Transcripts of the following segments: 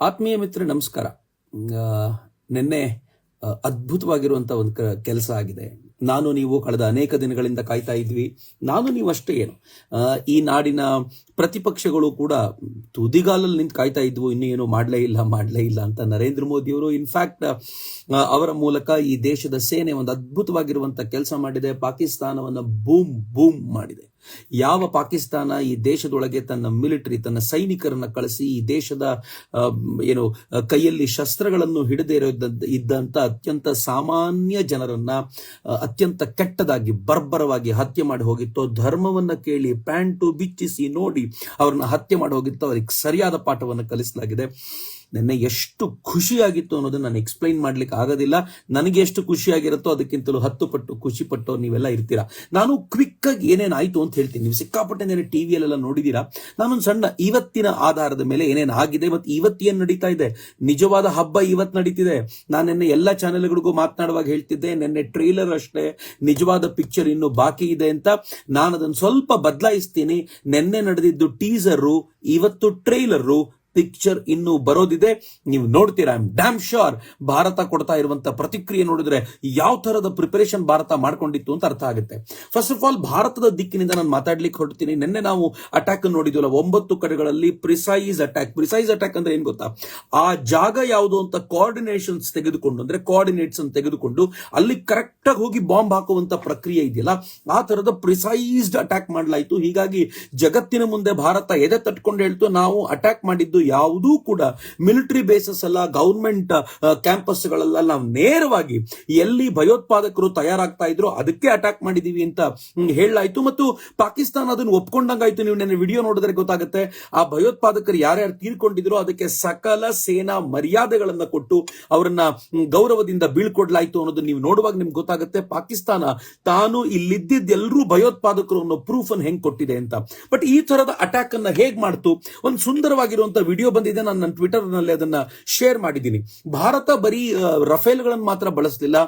ಆತ್ಮೀಯ ಮಿತ್ರ ನಮಸ್ಕಾರ. ನಿನ್ನೆ ಅದ್ಭುತವಾಗಿರುವಂಥ ಒಂದು ಕೆಲಸ ಆಗಿದೆ. ನಾನು ನೀವು ಕಳೆದ ಅನೇಕ ದಿನಗಳಿಂದ ಕಾಯ್ತಾ ಇದ್ವಿ. ನಾನು ನೀವು ಅಷ್ಟೇ ಏನು. ಈ ನಾಡಿನ ಪ್ರತಿಪಕ್ಷಗಳು ಕೂಡ ತುದಿಗಾಲಲ್ಲಿ ನಿಂತು ಕಾಯ್ತಾ ಇದ್ವು. ಇನ್ನೂ ಏನು ಮಾಡಲೇ ಇಲ್ಲ ಮಾಡಲೇ ಇಲ್ಲ ಅಂತ ನರೇಂದ್ರ ಮೋದಿಯವರು ಇನ್ಫ್ಯಾಕ್ಟ್ ಅವರ ಮೂಲಕ ಈ ದೇಶದ ಸೇನೆ ಒಂದು ಅದ್ಭುತವಾಗಿರುವಂತ ಕೆಲಸ ಮಾಡಿದೆ. ಪಾಕಿಸ್ತಾನವನ್ನು ಬೂಮ್ ಬೂಮ್ ಮಾಡಿದೆ. ಯಾವ ಪಾಕಿಸ್ತಾನ ಈ ದೇಶದೊಳಗೆ ತನ್ನ ಮಿಲಿಟರಿ, ತನ್ನ ಸೈನಿಕರನ್ನ ಕಳಿಸಿ ಈ ದೇಶದ ಏನು ಕೈಯಲ್ಲಿ ಶಸ್ತ್ರಗಳನ್ನು ಹಿಡದೇ ಇರೋ ಇದ್ದಂತ ಅತ್ಯಂತ ಸಾಮಾನ್ಯ ಜನರನ್ನ ಅತ್ಯಂತ ಕೆಟ್ಟದಾಗಿ, ಬರ್ಬರವಾಗಿ ಹತ್ಯೆ ಮಾಡಿ ಹೋಗಿತ್ತೋ, ಧರ್ಮವನ್ನ ಕೇಳಿ, ಪ್ಯಾಂಟು ಬಿಚ್ಚಿಸಿ ನೋಡಿ ಅವ್ರನ್ನ ಹತ್ಯೆ ಮಾಡಿ ಹೋಗಿತ್ತು, ಅವ್ರಿಗೆ ಸರಿಯಾದ ಪಾಠವನ್ನು ಕಲಿಸಲಾಗಿದೆ. ನಿನ್ನೆ ಎಷ್ಟು ಖುಷಿಯಾಗಿತ್ತು ಅನ್ನೋದನ್ನ ನಾನು ಎಕ್ಸ್ಪ್ಲೈನ್ ಮಾಡ್ಲಿಕ್ಕೆ ಆಗೋದಿಲ್ಲ. ನನಗೆ ಎಷ್ಟು ಖುಷಿಯಾಗಿರುತ್ತೋ ಅದಕ್ಕಿಂತಲೂ ಹತ್ತು ಪಟ್ಟು ಖುಷಿ ಪಟ್ಟು ನೀವೆಲ್ಲ ಇರ್ತೀರಾ. ನಾನು ಕ್ವಿಕ್ ಆಗಿ ಏನೇನಾಯ್ತು ಅಂತ ಹೇಳ್ತೀನಿ. ನೀವು ಸಿಕ್ಕಾಪಟ್ಟೆ ನೆನೆ ಟಿವಿಯಲ್ಲೆಲ್ಲ ನೋಡಿದೀರಾ. ನಾನೊಂದು ಸಣ್ಣ ಇವತ್ತಿನ ಆಧಾರದ ಮೇಲೆ ಏನೇನು ಆಗಿದೆ ಮತ್ತು ಇವತ್ತು ಏನ್ ನಡೀತಾ ಇದೆ. ನಿಜವಾದ ಹಬ್ಬ ಇವತ್ತು ನಡೀತಿದೆ. ನಾನು ನಿನ್ನೆ ಎಲ್ಲ ಚಾನೆಲ್ಗಳಿಗೂ ಮಾತನಾಡುವಾಗ ಹೇಳ್ತಿದ್ದೆ, ನಿನ್ನೆ ಟ್ರೈಲರ್ ಅಷ್ಟೇ, ನಿಜವಾದ ಪಿಕ್ಚರ್ ಇನ್ನು ಬಾಕಿ ಇದೆ ಅಂತ. ನಾನು ಅದನ್ನು ಸ್ವಲ್ಪ ಬದಲಾಯಿಸ್ತೀನಿ. ನಿನ್ನೆ ನಡೆದಿದ್ದು ಟೀಸರು ಇವತ್ತು ಟ್ರೈಲರು ಪಿಕ್ಚರ್ ಇನ್ನು ಬರೋದಿದೆ. ನೀವು ನೋಡ್ತೀರಾ ಐ ಡ್ಯಾಮ್ ಶೋರ್ ಭಾರತ ಕೊಡ್ತಾ ಇರುವಂತ ಪ್ರತಿಕ್ರಿಯೆ ನೋಡಿದ್ರೆ ಯಾವ ತರದ ಪ್ರಿಪರೇಷನ್ ಭಾರತ ಮಾಡ್ಕೊಂಡಿತ್ತು ಅಂತ ಅರ್ಥ ಆಗುತ್ತೆ. ಫಸ್ಟ್ ಆಫ್ ಆಲ್ ಭಾರತದ ದಿಕ್ಕಿನಿಂದ ನಾನು ಮಾತಾಡ್ಲಿಕ್ಕೆ ಹೊರಡ್ತೀನಿ ನಿನ್ನೆ ನಾವು ಅಟ್ಯಾಕ್ ನೋಡಿದ್ವಲ್ಲ, ಒಂಬತ್ತು ಕಡೆಗಳಲ್ಲಿ ಪ್ರಿಸೈಸ್ ಅಟ್ಯಾಕ್ ಪ್ರಿಸೈಸ್ ಅಟ್ಯಾಕ್ ಅಂದ್ರೆ ಏನ್ ಗೊತ್ತಾ? ಆ ಜಾಗ ಯಾವುದು ಅಂತ ಕೋಆರ್ಡಿನೇಷನ್ಸ್ ತೆಗೆದುಕೊಂಡು, ಅಂದ್ರೆ ಕೋಆರ್ಡಿನೇಟ್ಸ್ ಅನ್ನು ತೆಗೆದುಕೊಂಡು ಅಲ್ಲಿ ಕರೆಕ್ಟ್ ಆಗಿ ಹೋಗಿ ಬಾಂಬ್ ಹಾಕುವಂತ ಪ್ರಕ್ರಿಯೆ ಇದೆಯಲ್ಲ, ಆ ತರದ ಪ್ರಿಸೈಸ್ಡ್ ಅಟ್ಯಾಕ್ ಮಾಡಲಾಯಿತು. ಹೀಗಾಗಿ ಜಗತ್ತಿನ ಮುಂದೆ ಭಾರತ ಎದೆ ತಟ್ಕೊಂಡು ಹೇಳ್ತು, ನಾವು ಅಟ್ಯಾಕ್ ಮಾಡಿದ್ದು ಯಾವುದೂ ಕೂಡ ಮಿಲಿಟರಿ ಬೇಸಸ್ ಅಲ್ಲ, ಗೌರ್ಮೆಂಟ್ ಕ್ಯಾಂಪಸ್ಗಳೆಲ್ಲ, ನಾವು ನೇರವಾಗಿ ಎಲ್ಲಿ ಭಯೋತ್ಪಾದಕರು ತಯಾರಾಗ್ತಾ ಇದ್ರು ಅದಕ್ಕೆ ಅಟ್ಯಾಕ್ ಮಾಡಿದೀವಿ ಅಂತ ಹೇಳಲಾಯಿತು. ಮತ್ತು ಪಾಕಿಸ್ತಾನ ಅದನ್ನು ಒಪ್ಕೊಂಡಂಗಾಯ್ತು. ನೀವು ನನ್ನ ವಿಡಿಯೋ ನೋಡಿದ್ರೆ ಗೊತ್ತಾಗುತ್ತೆ, ಆ ಭಯೋತ್ಪಾದಕರು ಯಾರ್ಯಾರು ತೀರ್ಕೊಂಡಿದ್ರು ಅದಕ್ಕೆ ಸಕಲ ಸೇನಾ ಮರ್ಯಾದೆಗಳನ್ನ ಕೊಟ್ಟು ಅವರನ್ನ ಗೌರವದಿಂದ ಬೀಳ್ಕೊಡ್ಲಾಯ್ತು ಅನ್ನೋದು ನೀವು ನೋಡುವಾಗ ನಿಮ್ಗೆ ಗೊತ್ತಾಗುತ್ತೆ. ಪಾಕಿಸ್ತಾನ ತಾನು ಇಲ್ಲಿದ್ದೆಲ್ಲರೂ ಭಯೋತ್ಪಾದಕರು ಅನ್ನೋ ಪ್ರೂಫ್ ಅನ್ನು ಹೆಂಗ್ ಕೊಟ್ಟಿದೆ ಅಂತ. ಬಟ್ ಈ ತರದ ಅಟ್ಯಾಕ್ ಅನ್ನ ಹೇಗ್ ಮಾಡ್ತು? ಒಂದು ಸುಂದರವಾಗಿರುವಂತ ವಿಡಿಯೋ ಬಂದಿದೆ, ನಾನು ನನ್ನ ಟ್ವಿಟರ್ನಲ್ಲಿ ಅದನ್ನ ಶೇರ್ ಮಾಡಿದ್ದೀನಿ. ಭಾರತ ಬರೀ ರಫೇಲ್ಗಳನ್ನು ಮಾತ್ರ ಬಳಸಲಿಲ್ಲ.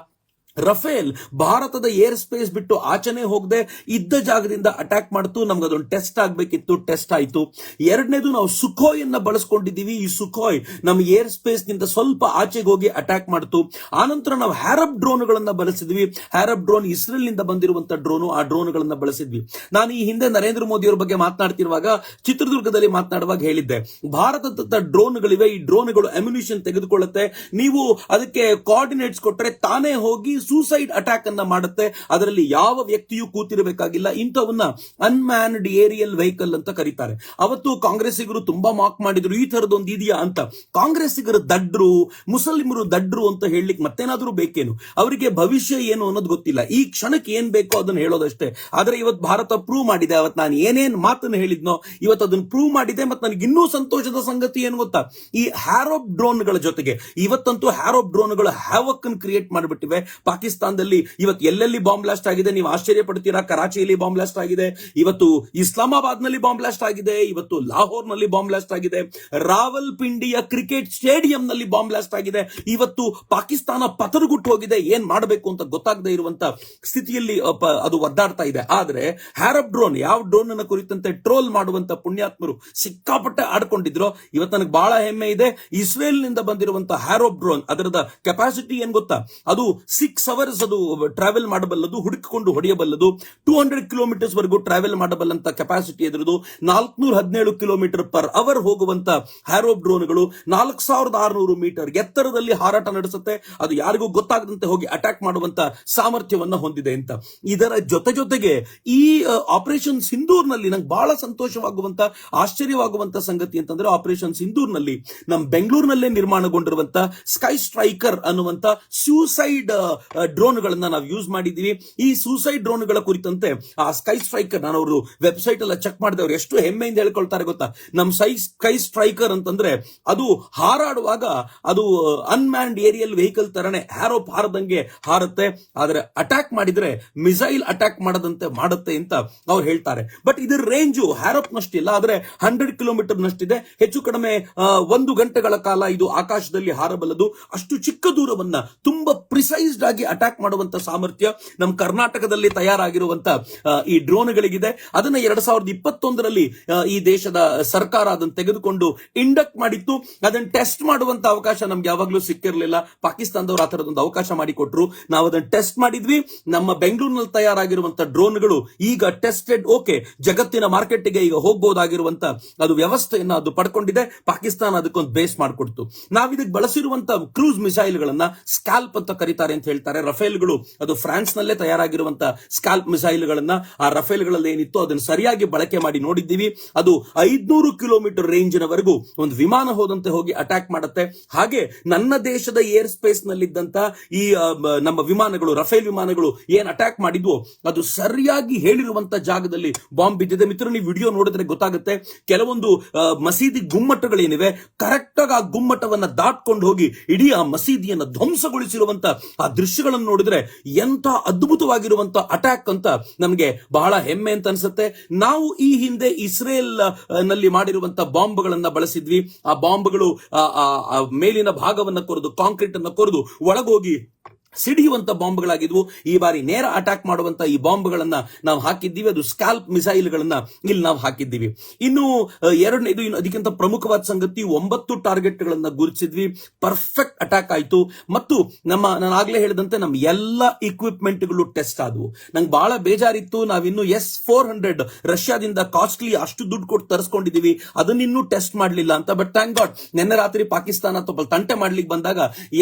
ರಫೇಲ್ ಭಾರತದ ಏರ್ ಸ್ಪೇಸ್ ಬಿಟ್ಟು ಆಚೆನೆ ಹೋಗದೆ ಇದ್ದ ಜಾಗದಿಂದ ಅಟ್ಯಾಕ್ ಮಾಡ್ತು. ನಮ್ಗೆ ಅದೊಂದು ಟೆಸ್ಟ್ ಆಗ್ಬೇಕಿತ್ತು, ಟೆಸ್ಟ್ ಆಯ್ತು. ಎರಡನೇದು ನಾವು ಸುಖೋಯ್ ಅನ್ನ ಬಳಸ್ಕೊಂಡಿದ್ದೀವಿ. ಈ ಸುಖೋಯ್ ನಮ್ಮ ಏರ್ ಸ್ಪೇಸ್ನಿಂದ ಸ್ವಲ್ಪ ಆಚೆಗೆ ಹೋಗಿ ಅಟ್ಯಾಕ್ ಮಾಡ್ತು. ಆನಂತರ ನಾವು ಹ್ಯಾರಬ್ ಡ್ರೋನ್ ಗಳನ್ನ ಬಳಸಿದ್ವಿ. ಹ್ಯಾರಬ್ ಡ್ರೋನ್ ಇಸ್ರೇಲ್ನಿಂದ ಬಂದಿರುವಂತ ಡ್ರೋನು, ಆ ಡ್ರೋನ್ ಗಳನ್ನ ಬಳಸಿದ್ವಿ. ನಾನು ಈ ಹಿಂದೆ ನರೇಂದ್ರ ಮೋದಿ ಅವರ ಬಗ್ಗೆ ಮಾತನಾಡ್ತಿರುವಾಗ ಚಿತ್ರದುರ್ಗದಲ್ಲಿ ಮಾತನಾಡುವಾಗ ಹೇಳಿದ್ದೆ. ಭಾರತದ ಡ್ರೋನ್ಗಳಿವೆ. ಈ ಡ್ರೋನ್ಗಳು ಅಮ್ಯುನಿಷನ್ ತೆಗೆದುಕೊಳ್ಳುತ್ತೆ. ನೀವು ಅದಕ್ಕೆ ಕೋಆರ್ಡಿನೇಟ್ಸ್ ಕೊಟ್ಟರೆ ತಾನೇ ಹೋಗಿ ಸೂಸೈಡ್ ಅಟ್ಯಾಕ್ ಅನ್ನ ಮಾಡುತ್ತೆ. ಅದರಲ್ಲಿ ಯಾವ ವ್ಯಕ್ತಿಯೂ ಕೂತಿರಬೇಕಾಗಿಲ್ಲ. ಇಂಥವನ್ನ ಅನ್ಮ್ಯಾನ್ಡ್ ಏರಿಯಲ್ ವೆಹಿಕಲ್ ಅಂತ ಕರೀತಾರೆ. ಅವತ್ತು ಕಾಂಗ್ರೆಸ್ಸಿಗರು ತುಂಬಾ ಮಾಕ್ ಮಾಡಿದ್ರು. ಈ ತರದೊಂದು ಇದೆಯಾ ಅಂತ. ಕಾಂಗ್ರೆಸ್ಸಿಗರು ದಡ್ರು, ಮುಸ್ಲಿಮರು ದಡ್ರು ಅಂತ ಹೇಳಲಿಕ್ಕೆ ಮತ್ತೇನಾದ್ರೂ ಬೇಕೇನು? ಅವರಿಗೆ ಭವಿಷ್ಯ ಏನು ಅನ್ನೋದು ಗೊತ್ತಿಲ್ಲ. ಈ ಕ್ಷಣಕ್ಕೆ ಏನ್ ಬೇಕೋ ಅದನ್ನ ಹೇಳೋದಷ್ಟೇ. ಆದ್ರೆ ಇವತ್ತು ಭಾರತ ಪ್ರೂವ್ ಮಾಡಿದೆ. ಅವತ್ತು ನಾನು ಏನೇನ್ ಮಾತನ್ನ ಹೇಳಿದ್ನೋ, ಇವತ್ತು ಅದನ್ನ ಪ್ರೂವ್ ಮಾಡಿದೆ ಮತ್ತೆ ನನಗೆ ಇನ್ನೂ ಸಂತೋಷದ ಸಂಗತಿ ಏನು ಗೊತ್ತಾ? ಈ ಹ್ಯಾರೋಪ್ ಡ್ರೋನ್ಗಳ ಜೊತೆಗೆ ಇವತ್ತಂತೂ ಹ್ಯಾರೋಪ್ ಡ್ರೋನ್ಗಳು ಹ್ಯಾವಕ್ ಕ್ರಿಯೇಟ್ ಮಾಡಿಬಿಟ್ಟಿವೆ. ಪಾಕಿಸ್ತಾನದಲ್ಲಿ ಇವತ್ತು ಎಲ್ಲೆಲ್ಲಿ ಬಾಂಬ್ ಬ್ಲಾಸ್ಟ್ ಆಗಿದೆ? ನೀವು ಆಶ್ಚರ್ಯ ಪಡ್ತೀರಾ? ಕರಾಚಿಯಲ್ಲಿ ಬಾಂಬ್ ಬ್ಲಾಸ್ಟ್ ಆಗಿದೆ. ಇವತ್ತು ಇಸ್ಲಾಮಾಬಾದ್ನಲ್ಲಿ ಬಾಂಬ್ ಬ್ಲಾಸ್ಟ್ ಆಗಿದೆ. ಇವತ್ತು ಲಾಹೋರ್ನಲ್ಲಿ ಬಾಂಬ್ ಬ್ಲಾಸ್ಟ್ ಆಗಿದೆ. ರಾವಲ್ ಪಿಂಡಿಯ ಕ್ರಿಕೆಟ್ ಸ್ಟೇಡಿಯಂ ನಲ್ಲಿ ಬಾಂಬ್ ಬ್ಲಾಸ್ಟ್ ಆಗಿದೆ. ಇವತ್ತು ಪಾಕಿಸ್ತಾನ ಪತರುಗುಟ್ಟು ಹೋಗಿದೆ. ಏನ್ ಮಾಡಬೇಕು ಅಂತ ಗೊತ್ತಾಗದೇ ಇರುವಂತ ಸ್ಥಿತಿಯಲ್ಲಿ ಅದು ಒದ್ದಾಡ್ತಾ ಇದೆ. ಆದ್ರೆ ಹ್ಯಾರಬ್ ಡ್ರೋನ್ ಯಾವ ಡ್ರೋನ್ ಅನ್ನ ಕುರಿತಂತೆ ಟ್ರೋಲ್ ಮಾಡುವಂತ ಪುಣ್ಯಾತ್ಮರು ಸಿಕ್ಕಾಪಟ್ಟೆ ಆಡ್ಕೊಂಡಿದ್ರು. ಇವತ್ತು ನನಗೆ ಬಹಳ ಹೆಮ್ಮೆ ಇದೆ. ಇಸ್ರೇಲ್ನಿಂದ ಬಂದಿರುವಂತ ಹ್ಯಾರೋ ಡ್ರೋನ್ ಅದರದ ಕೆಪಾಸಿಟಿ ಏನ್ ಗೊತ್ತಾ? ಅದು ಸಿಕ್ಸ್ ಅವರ್ಸ್ ಅದು ಟ್ರಾವೆಲ್ ಮಾಡಬಲ್ಲದು, ಹುಡುಕಿಕೊಂಡು ಹೊಡೆಯಬಲ್ಲದು ಟೂ ಹಂಡ್ರೆಡ್ ಕಿಲೋಮೀಟರ್ಸ್ ವರೆಗೂ ಟ್ರಾವೆಲ್ ಮಾಡಬಲ್ಲಂತ ಕೆಪಾಸಿಟಿ ಎದುರದು ನಾಲ್ಕನೂರ ಹದಿನೇಳು ಕಿಲೋಮೀಟರ್ ಪರ್ ಅವರ್ ಹೋಗುವಂತ ಹ್ಯಾರೋ ಡ್ರೋನ್ಗಳು ನಾಲ್ಕು ಸಾವಿರದ ಆರುನೂರು ಮೀಟರ್ ಎತ್ತರದಲ್ಲಿ ಹಾರಾಟ ನಡೆಸುತ್ತೆ. ಅದು ಯಾರಿಗೂ ಗೊತ್ತಾಗದಂತೆ ಹೋಗಿ ಅಟ್ಯಾಕ್ ಮಾಡುವಂತ ಸಾಮರ್ಥ್ಯವನ್ನ ಹೊಂದಿದೆ ಅಂತ. ಇದರ ಜೊತೆ ಜೊತೆಗೆ ಈ ಆಪರೇಷನ್ ಸಿಂಧೂರ್ನಲ್ಲಿ ನಂಗೆ ಬಹಳ ಸಂತೋಷವಾಗುವಂತ, ಆಶ್ಚರ್ಯವಾಗುವಂತ ಸಂಗತಿ ಅಂತಂದ್ರೆ ಆಪರೇಷನ್ ಸಿಂಧೂರ್ನಲ್ಲಿ ನಮ್ಮ ಬೆಂಗಳೂರಿನಲ್ಲೇ ನಿರ್ಮಾಣಗೊಂಡಿರುವಂತ ಸ್ಕೈ ಸ್ಟ್ರೈಕರ್ ಅನ್ನುವಂತ ಸೂಸೈಡ್ ಡ್ರೋನ್ಗಳನ್ನ ನಾವು ಯೂಸ್ ಮಾಡಿದೀವಿ ಈ ಸೂಸೈಡ್ ಡ್ರೋನ್ಗಳ ಕುರಿತಂತೆ, ಆ ಸ್ಕೈ ಸ್ಟ್ರೈಕರ್ ನಾನು ಅವರು ವೆಬ್ಸೈಟ್ ಎಲ್ಲ ಚೆಕ್ ಮಾಡಿದೆ, ಅವ್ರು ಎಷ್ಟು ಹೆಮ್ಮೆಯಿಂದ ಹೇಳ್ಕೊಳ್ತಾರೆ ಗೊತ್ತಾ? ನಮ್ ಸೈ ಸ್ಕೈ ಸ್ಟ್ರೈಕರ್ ಅಂತಂದ್ರೆ, ಅದು ಹಾರಾಡುವಾಗ ಅದು ಅನ್ಮ್ಯಾನ್ಡ್ ಏರಿಯಲ್ ವೆಹಿಕಲ್ ತರನೇ ಹ್ಯಾರೋ ಹಾರದಂಗೆ ಹಾರುತ್ತೆ. ಆದ್ರೆ ಅಟ್ಯಾಕ್ ಮಾಡಿದ್ರೆ ಮಿಸೈಲ್ ಅಟ್ಯಾಕ್ ಮಾಡದಂತೆ ಮಾಡುತ್ತೆ ಅಂತ ಅವ್ರು ಹೇಳ್ತಾರೆ. ಬಟ್ ಇದರ ರೇಂಜು ಹ್ಯಾರೋಪ್ ನಷ್ಟಿಲ್ಲ ಆದ್ರೆ ಹಂಡ್ರೆಡ್ ಕಿಲೋಮೀಟರ್ ನಷ್ಟಿದೆ ಹೆಚ್ಚು ಕಡಿಮೆ ಒಂದು ಗಂಟೆಗಳ ಕಾಲ ಇದು ಆಕಾಶದಲ್ಲಿ ಹಾರಬಲ್ಲದು. ಅಷ್ಟು ಚಿಕ್ಕ ದೂರವನ್ನ ತುಂಬಾ ಪ್ರಿಸೈಸ್ಡ್ ಆಗಿ ಸರಿಯಾಗಿ ಅಟ್ಯಾಕ್ ಮಾಡುವಂತ ಸಾಮರ್ಥ್ಯ ನಮ್ಮ ಕರ್ನಾಟಕದಲ್ಲಿ ತಯಾರಾಗಿರುವಂತ ಈ ಡ್ರೋನ್ಗಳಿಗಿದೆ. ಅದನ್ನ ಎರಡ್ ಸಾವಿರದ ಇಪ್ಪತ್ತೊಂದರಲ್ಲಿ ಈ ದೇಶದ ಸರ್ಕಾರ ಅದನ್ನು ತೆಗೆದುಕೊಂಡು ಇಂಡಕ್ಟ್ ಮಾಡಿತ್ತು. ಅದನ್ನ ಟೆಸ್ಟ್ ಮಾಡುವಂತ ಅವಕಾಶ ನಮ್ಗೆ ಯಾವಾಗ್ಲೂ ಸಿಕ್ಕಿರಲಿಲ್ಲ. ಪಾಕಿಸ್ತಾನದವರು ಆ ತರದೊಂದು ಅವಕಾಶ ಮಾಡಿಕೊಟ್ರು. ನಾವು ಅದನ್ನ ಟೆಸ್ಟ್ ಮಾಡಿದ್ವಿ. ನಮ್ಮ ಬೆಂಗಳೂರಿನಲ್ಲಿ ತಯಾರಾಗಿರುವಂತ ಡ್ರೋನ್ಗಳು ಈಗ ಟೆಸ್ಟೆಡ್ ಓಕೆ, ಜಗತ್ತಿನ ಮಾರ್ಕೆಟ್ಗೆ ಈಗ ಹೋಗಬಹುದಾಗಿರುವಂತ ಅದು ವ್ಯವಸ್ಥೆಯನ್ನ ಅದು ಪಡ್ಕೊಂಡಿದೆ. ಪಾಕಿಸ್ತಾನ ಅದಕ್ಕೊಂದು ಬೇಸ್ ಮಾಡಿಕೊಡ್ತು. ನಾವು ಇದಕ್ಕೆ ಬಳಸಿರುವಂತ ಕ್ರೂಸ್ ಮಿಸೈಲ್ಗಳನ್ನ ಸ್ಕ್ಯಾಲ್ಪ್ ಅಂತ ಕರೀತಾರೆ ಅಂತ ಹೇಳ್ತಾರೆ. ರಫೇಲ್ಗಳು ಅದು ಫ್ರಾನ್ಸ್ ನಲ್ಲೇ ತಯಾರಾಗಿರುವಂತ ಮಿಸೈಲ್ ಮಿಸೈಲ್ಗಳನ್ನ ಆ ರಫೇಲ್ಗಳಲ್ಲಿ ಏನಿತ್ತು ಅದನ್ನು ಸರಿಯಾಗಿ ಬಳಕೆ ಮಾಡಿ ನೋಡಿದ್ದೀವಿ. ಅದು ಐದ್ನೂರು ಕಿಲೋಮೀಟರ್ ರೇಂಜಿನವರೆಗೂ ಒಂದು ವಿಮಾನ ಹೋದಂತೆ ಹೋಗಿ ಅಟ್ಯಾಕ್ ಮಾಡುತ್ತೆ. ಹಾಗೆ ನನ್ನ ದೇಶದ ಏರ್ ಸ್ಪೇಸ್ ನಲ್ಲಿದ್ದಂತ ಈ ನಮ್ಮ ವಿಮಾನಗಳು, ರಫೇಲ್ ವಿಮಾನಗಳು ಏನ್ ಅಟ್ಯಾಕ್ ಮಾಡಿದ್ವು ಅದು ಸರಿಯಾಗಿ ಹೇಳಿರುವಂತ ಜಾಗದಲ್ಲಿ ಬಾಂಬ್ ಬಿದ್ದಿದೆ. ಮಿತ್ರ ನೀವು ವಿಡಿಯೋ ನೋಡಿದ್ರೆ ಗೊತ್ತಾಗುತ್ತೆ. ಕೆಲವೊಂದು ಮಸೀದಿ ಗುಮ್ಮಟಗಳೇನಿವೆ ಕರೆಕ್ಟ್ ಆಗಿ ಆ ಗುಮ್ಮಟವನ್ನ ದಾಟ್ಕೊಂಡು ಹೋಗಿ ಇಡೀ ಆ ಮಸೀದಿಯನ್ನು ಧ್ವಂಸಗೊಳಿಸಿರುವಂತ ಆ ದೃಶ್ಯಗಳನ್ನು ನೋಡಿದ್ರೆ ಎಂತ ಅದ್ಭುತವಾಗಿರುವಂತ ಅಟ್ಯಾಕ್ ಅಂತ ನಮಗೆ ಬಹಳ ಹೆಮ್ಮೆ ಅಂತ ಅನ್ಸುತ್ತೆ. ನಾವು ಈ ಹಿಂದೆ ಇಸ್ರೇಲ್ನಲ್ಲಿ ಮಾಡಿರುವಂತ ಬಾಂಬ್ಗಳನ್ನ ಬಳಸಿದ್ವಿ. ಆ ಬಾಂಬ್ಗಳು ಮೇಲಿನ ಭಾಗವನ್ನ ಕೊರೆದು ಕಾಂಕ್ರೀಟ್ ಅನ್ನ ಕೊರೆದು ಒಳಗೋಗಿ ಸಿಡಿಯುವಂತ ಬಾಂಬ್ಗಳಾಗಿದ್ವು. ಈ ಬಾರಿ ನೇರ ಅಟ್ಯಾಕ್ ಮಾಡುವಂತ ಈ ಬಾಂಬ್ಗಳನ್ನ ನಾವು ಹಾಕಿದ್ದೀವಿ. ಅದು ಸ್ಕ್ಯಾಲ್ಪ್ ಮಿಸೈಲ್ಗಳನ್ನ ಇಲ್ಲಿ ನಾವು ಹಾಕಿದ್ದೀವಿ. ಇನ್ನು ಎರಡನೇದು ಇನ್ನು ಅದಕ್ಕಿಂತ ಪ್ರಮುಖವಾದ ಸಂಗತಿ, ಒಂಬತ್ತು ಟಾರ್ಗೆಟ್ ಗಳನ್ನ ಗುರುತಿಸಿದ್ವಿ. ಪರ್ಫೆಕ್ಟ್ ಅಟ್ಯಾಕ್ ಆಯ್ತು. ಮತ್ತು ನಮ್ಮ, ನಾನು ಆಗ್ಲೇ ಹೇಳಿದಂತೆ ನಮ್ಮ ಎಲ್ಲ ಇಕ್ವಿಪ್ಮೆಂಟ್ಗಳು ಟೆಸ್ಟ್ ಆದವು. ನಂಗೆ ಬಹಳ ಬೇಜಾರಿತ್ತು. ನಾವಿನ್ನು ಎಸ್ ಫೋರ್ ಹಂಡ್ರೆಡ್ ರಷ್ಯಾದಿಂದ ಕಾಸ್ಟ್ಲಿ ಅಷ್ಟು ದುಡ್ಡು ಕೊಟ್ಟು ತರಿಸ್ಕೊಂಡಿದೀವಿ ಅದನ್ನಿನ್ನೂ ಟೆಸ್ಟ್ ಮಾಡಲಿಲ್ಲ ಅಂತ. ಬಟ್ ಥ್ಯಾಂಕ್ ಗಾಡ್ ನಿನ್ನೆ ರಾತ್ರಿ ಪಾಕಿಸ್ತಾನ ತಂಟೆ ಮಾಡ್ಲಿಕ್ಕೆ ಬಂದಾಗ,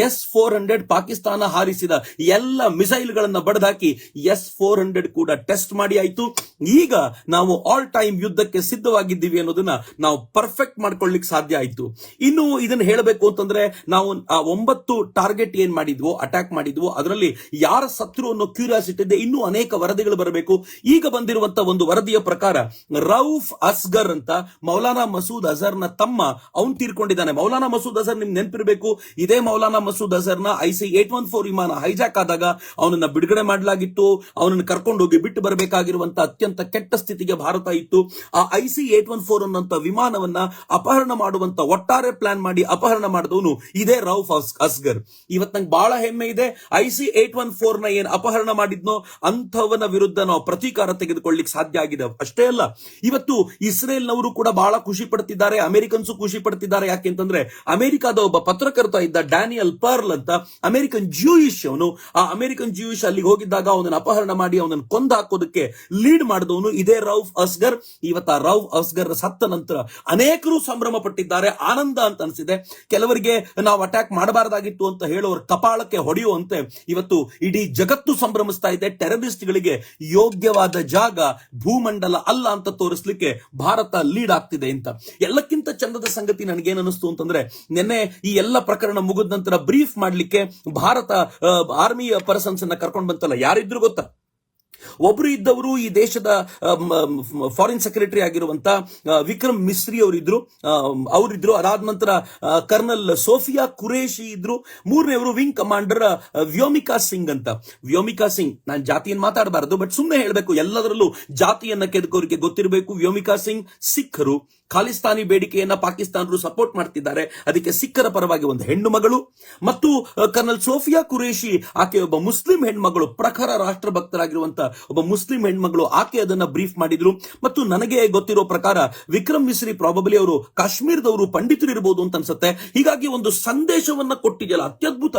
ಎಸ್ ಫೋರ್ ಹಂಡ್ರೆಡ್ ಪಾಕಿಸ್ತಾನ ಹಾರಿಸಿದ ಎಲ್ಲ ಮಿಸೈಲ್ಗಳನ್ನ ಬಡದಾಕಿ ಎಸ್ ಫೋರ್ ಹಂಡ್ರೆಡ್ ಕೂಡ ಟೆಸ್ಟ್ ಮಾಡಿ ಆಯ್ತು. ಈಗ ನಾವು ಆಲ್ ಟೈಮ್ ಯುದ್ಧಕ್ಕೆ ಸಿದ್ಧವಾಗಿದ್ದೀವಿ ಅನ್ನೋದನ್ನ ನಾವು ಪರ್ಫೆಕ್ಟ್ ಮಾಡ್ಕೊಳ್ಳಿಕ್ ಸಾಧ್ಯ ಆಯ್ತು. ಇನ್ನು ಇದನ್ನ ಹೇಳಬೇಕು ಅಂತಂದ್ರೆ ನಾವು, ಆ, ಒಂಬತ್ತು ಟಾರ್ಗೆಟ್ ಏನ್ ಮಾಡಿದ್ವು, ಅಟ್ಯಾಕ್ ಮಾಡಿದ್ವೋ, ಅದರಲ್ಲಿ ಯಾರ ಸತ್ರು ಅನ್ನೋ ಕ್ಯೂರಿಯಾಸಿಟಿ ಇದೆ, ಇನ್ನೂ ಅನೇಕ ವರದಿಗಳು ಬರಬೇಕು. ಈಗ ಬಂದಿರುವಂತ ಒಂದು ವರದಿಯ ಪ್ರಕಾರ ರೌಫ್ ಅಸ್ಗರ್ ಅಂತ ಮೌಲಾನಾ ಮಸೂದ್ ಅಜರ್ನ ತಮ್ಮ ಅವನ್ ತೀರ್ಕೊಂಡಿದ್ದಾನೆ. ಮೌಲಾನಾ ಮಸೂದ್ ಅಜರ್ ನಿಮ್ಗೆ ನೆನಪಿರಬೇಕು. ಇದೇ ಮೌಲಾನಾ ಮಸೂದ್ ಅಜರ್ನ ನ ಐಸಿ ಏಟ್ ಒನ್ ಫೋರ್ ವಿಮಾನ. ಹೈಜಾಕ್ ಆದಾಗ ಅವನನ್ನ ಬಿಡುಗಡೆ ಮಾಡಲಾಗಿತ್ತು. ಅವನನ್ನು ಕರ್ಕೊಂಡು ಹೋಗಿ ಬಿಟ್ಟು ಬರಬೇಕಾಗಿರುವಂತಹ ಅತ್ಯಂತ ಕೆಟ್ಟ ಸ್ಥಿತಿಗೆ ಭಾರತ ಇತ್ತು. ಆ ಐಸಿ ಏಟ್ ಒನ್ ಫೋರ್ ಅನ್ನಂತ ವಿಮಾನವನ್ನ ಅಪಹರಣ ಮಾಡುವಂತ ಒಟ್ಟಾರೆ ಪ್ಲಾನ್ ಮಾಡಿ ಅಪಹರಣ ಮಾಡಿದವನು ಇದೇ ರೌಫ್ ಅಸ್- ಅಸ್ಗರ್. ಇವತ್ ನಂಗೆ ಬಹಳ ಹೆಮ್ಮೆ ಇದೆ. ಐಸಿ ಏಟ್ ಒನ್ ಫೋರ್ನ ಏನ್ ಅಪಹರಣ ಮಾಡಿದ್ನೋ ಅಂಥವನ ವಿರುದ್ಧ ನಾವು ಪ್ರತೀಕಾರ ತೆಗೆದುಕೊಳ್ಳಿಕ್ ಸಾಧ್ಯ ಆಗಿದೆ. ಅಷ್ಟೇ ಅಲ್ಲ, ಇವತ್ತು ಇಸ್ರೇಲ್ನವರು ಕೂಡ ಬಹಳ ಖುಷಿ ಪಡ್ತಿದ್ದಾರೆ. ಅಮೆರಿಕನ್ಸು ಖುಷಿ ಪಡ್ತಿದ್ದಾರೆ. ಯಾಕೆಂತಂದ್ರೆ ಅಮೆರಿಕದ ಒಬ್ಬ ಪತ್ರಕರ್ತ ಇದ್ದ ಡ್ಯಾನಿಯಲ್ ಪರ್ಲ್ ಅಂತ ಅಮೆರಿಕನ್ ಜೂಯಿಶ್ ಅವನು ಆ ಅಮೆರಿಕನ್ ಜೂಯಿಶ್ ಅಲ್ಲಿಗೆ ಹೋಗಿದ್ದಾಗ ಅವನನ್ನು ಅಪಹರಣ ಮಾಡಿ ಅವನನ್ನು ಕೊಂದ ಹಾಕೋದಕ್ಕೆ ಲೀಡ್ ಮಾಡಿದವನು ಇದೇ ರೌಫ್ ಅಸ್ಗರ್. ಇವತ್ತ ಆ ರೌಫ್ ಅಸ್ಗರ್ ಸತ್ತ ನಂತರ ಅನೇಕರು ಸಂಭ್ರಮ ಪಟ್ಟಿದ್ದಾರೆ ಆನಂದ ಅಂತ ಅನಿಸಿದೆ. ಕೆಲವರಿಗೆ ನಾವು ಅಟ್ಯಾಕ್ ಮಾಡಬಾರದಾಗಿತ್ತು ಅಂತ ಹೇಳೋರು ಕಪಾಳಕ್ಕೆ ಹೊಡೆಯುವಂತೆ ಇವತ್ತು ಇಡೀ ಜಗತ್ತು ಸಂಭ್ರಮಿಸ್ತಾ ಇದೆ. ಟೆರರಿಸ್ಟ್ಗಳಿಗೆ ಯೋಗ್ಯವಾದ ಜಾಗ ಭೂಮಂಡಲ ಅಲ್ಲ ಅಂತ ತೋರಿಸ್ಲಿಕ್ಕೆ ಭಾರತ ಲೀಡ್ ಆಗ್ತಿದೆ ಅಂತ. ಎಲ್ಲಕ್ಕಿಂತ ಚಂದದ ಸಂಗತಿ ನನಗೇನು ಅನಿಸ್ತು ಅಂತಂದ್ರೆ, ನಿನ್ನೆ ಈ ಎಲ್ಲ ಪ್ರಕರಣ ಮುಗಿದ ನಂತರ ಬ್ರೀಫ್ ಮಾಡ್ಲಿಕ್ಕೆ ಭಾರತ ಆರ್ಮಿ ಪರ್ಸನ್ಸ್ ಅನ್ನ ಕರ್ಕೊಂಡು ಬಂತಲ್ಲ, ಯಾರಿದ್ರು ಗೊತ್ತಾ? ಒಬ್ರು ಇದ್ದವರು ಈ ದೇಶದ ಫಾರಿನ್ ಸೆಕ್ರೆಟರಿ ಆಗಿರುವಂತ ವಿಕ್ರಮ್ ಮಿಸ್ರಿ ಅವರಿದ್ರು ಅವರಿದ್ರು, ಅದಾದ ನಂತರ ಕರ್ನಲ್ ಸೋಫಿಯಾ ಕುರೇಶಿ ಇದ್ರು ಮೂರನೇವರು ವಿಂಗ್ ಕಮಾಂಡರ್ ವ್ಯೋಮಿಕಾ ಸಿಂಗ್ ಅಂತ. ವ್ಯೋಮಿಕಾ ಸಿಂಗ್, ನಾನು ಜಾತಿಯನ್ನು ಮಾತಾಡಬಾರದು ಬಟ್ ಸುಮ್ಮನೆ ಹೇಳಬೇಕು, ಎಲ್ಲದರಲ್ಲೂ ಜಾತಿಯನ್ನ ಕೆದಕೋರಿಗೆ ಗೊತ್ತಿರಬೇಕು, ವ್ಯೋಮಿಕಾ ಸಿಂಗ್ ಸಿಖ್ಖರು. ಖಾಲಿಸ್ತಾನಿ ಬೇಡಿಕೆಯನ್ನ ಪಾಕಿಸ್ತಾನರು ಸಪೋರ್ಟ್ ಮಾಡ್ತಿದ್ದಾರೆ. ಅದಕ್ಕೆ ಸಿಖ್ಖರ ಪರವಾಗಿ ಒಂದು ಹೆಣ್ಣು ಮಗಳು ಮತ್ತು ಕರ್ನಲ್ ಸೋಫಿಯಾ ಕುರೇಶಿ ಆಕೆ ಒಬ್ಬ ಮುಸ್ಲಿಂ ಹೆಣ್ಮಗಳು, ಪ್ರಖರ ರಾಷ್ಟ್ರ ಭಕ್ತರಾಗಿರುವಂತಹ ಒಬ್ಬ ಮುಸ್ಲಿಂ ಹೆಣ್ಮಗಳು, ಆಕೆ ಅದನ್ನ ಬ್ರೀಫ್ ಮಾಡಿದ್ರು. ಮತ್ತು ನನಗೆ ಗೊತ್ತಿರೋ ಪ್ರಕಾರ ವಿಕ್ರಮ್ ಮಿಸ್ರಿ ಪ್ರಾಬಬ್ಲಿ ಅವರು ಕಾಶ್ಮೀರದವರು ಪಂಡಿತರು ಇರಬಹುದು ಅಂತ ಅನ್ಸುತ್ತೆ. ಹೀಗಾಗಿ ಒಂದು ಸಂದೇಶವನ್ನ ಕೊಟ್ಟಿದೆಯಲ್ಲ, ಅತ್ಯದ್ಭುತ.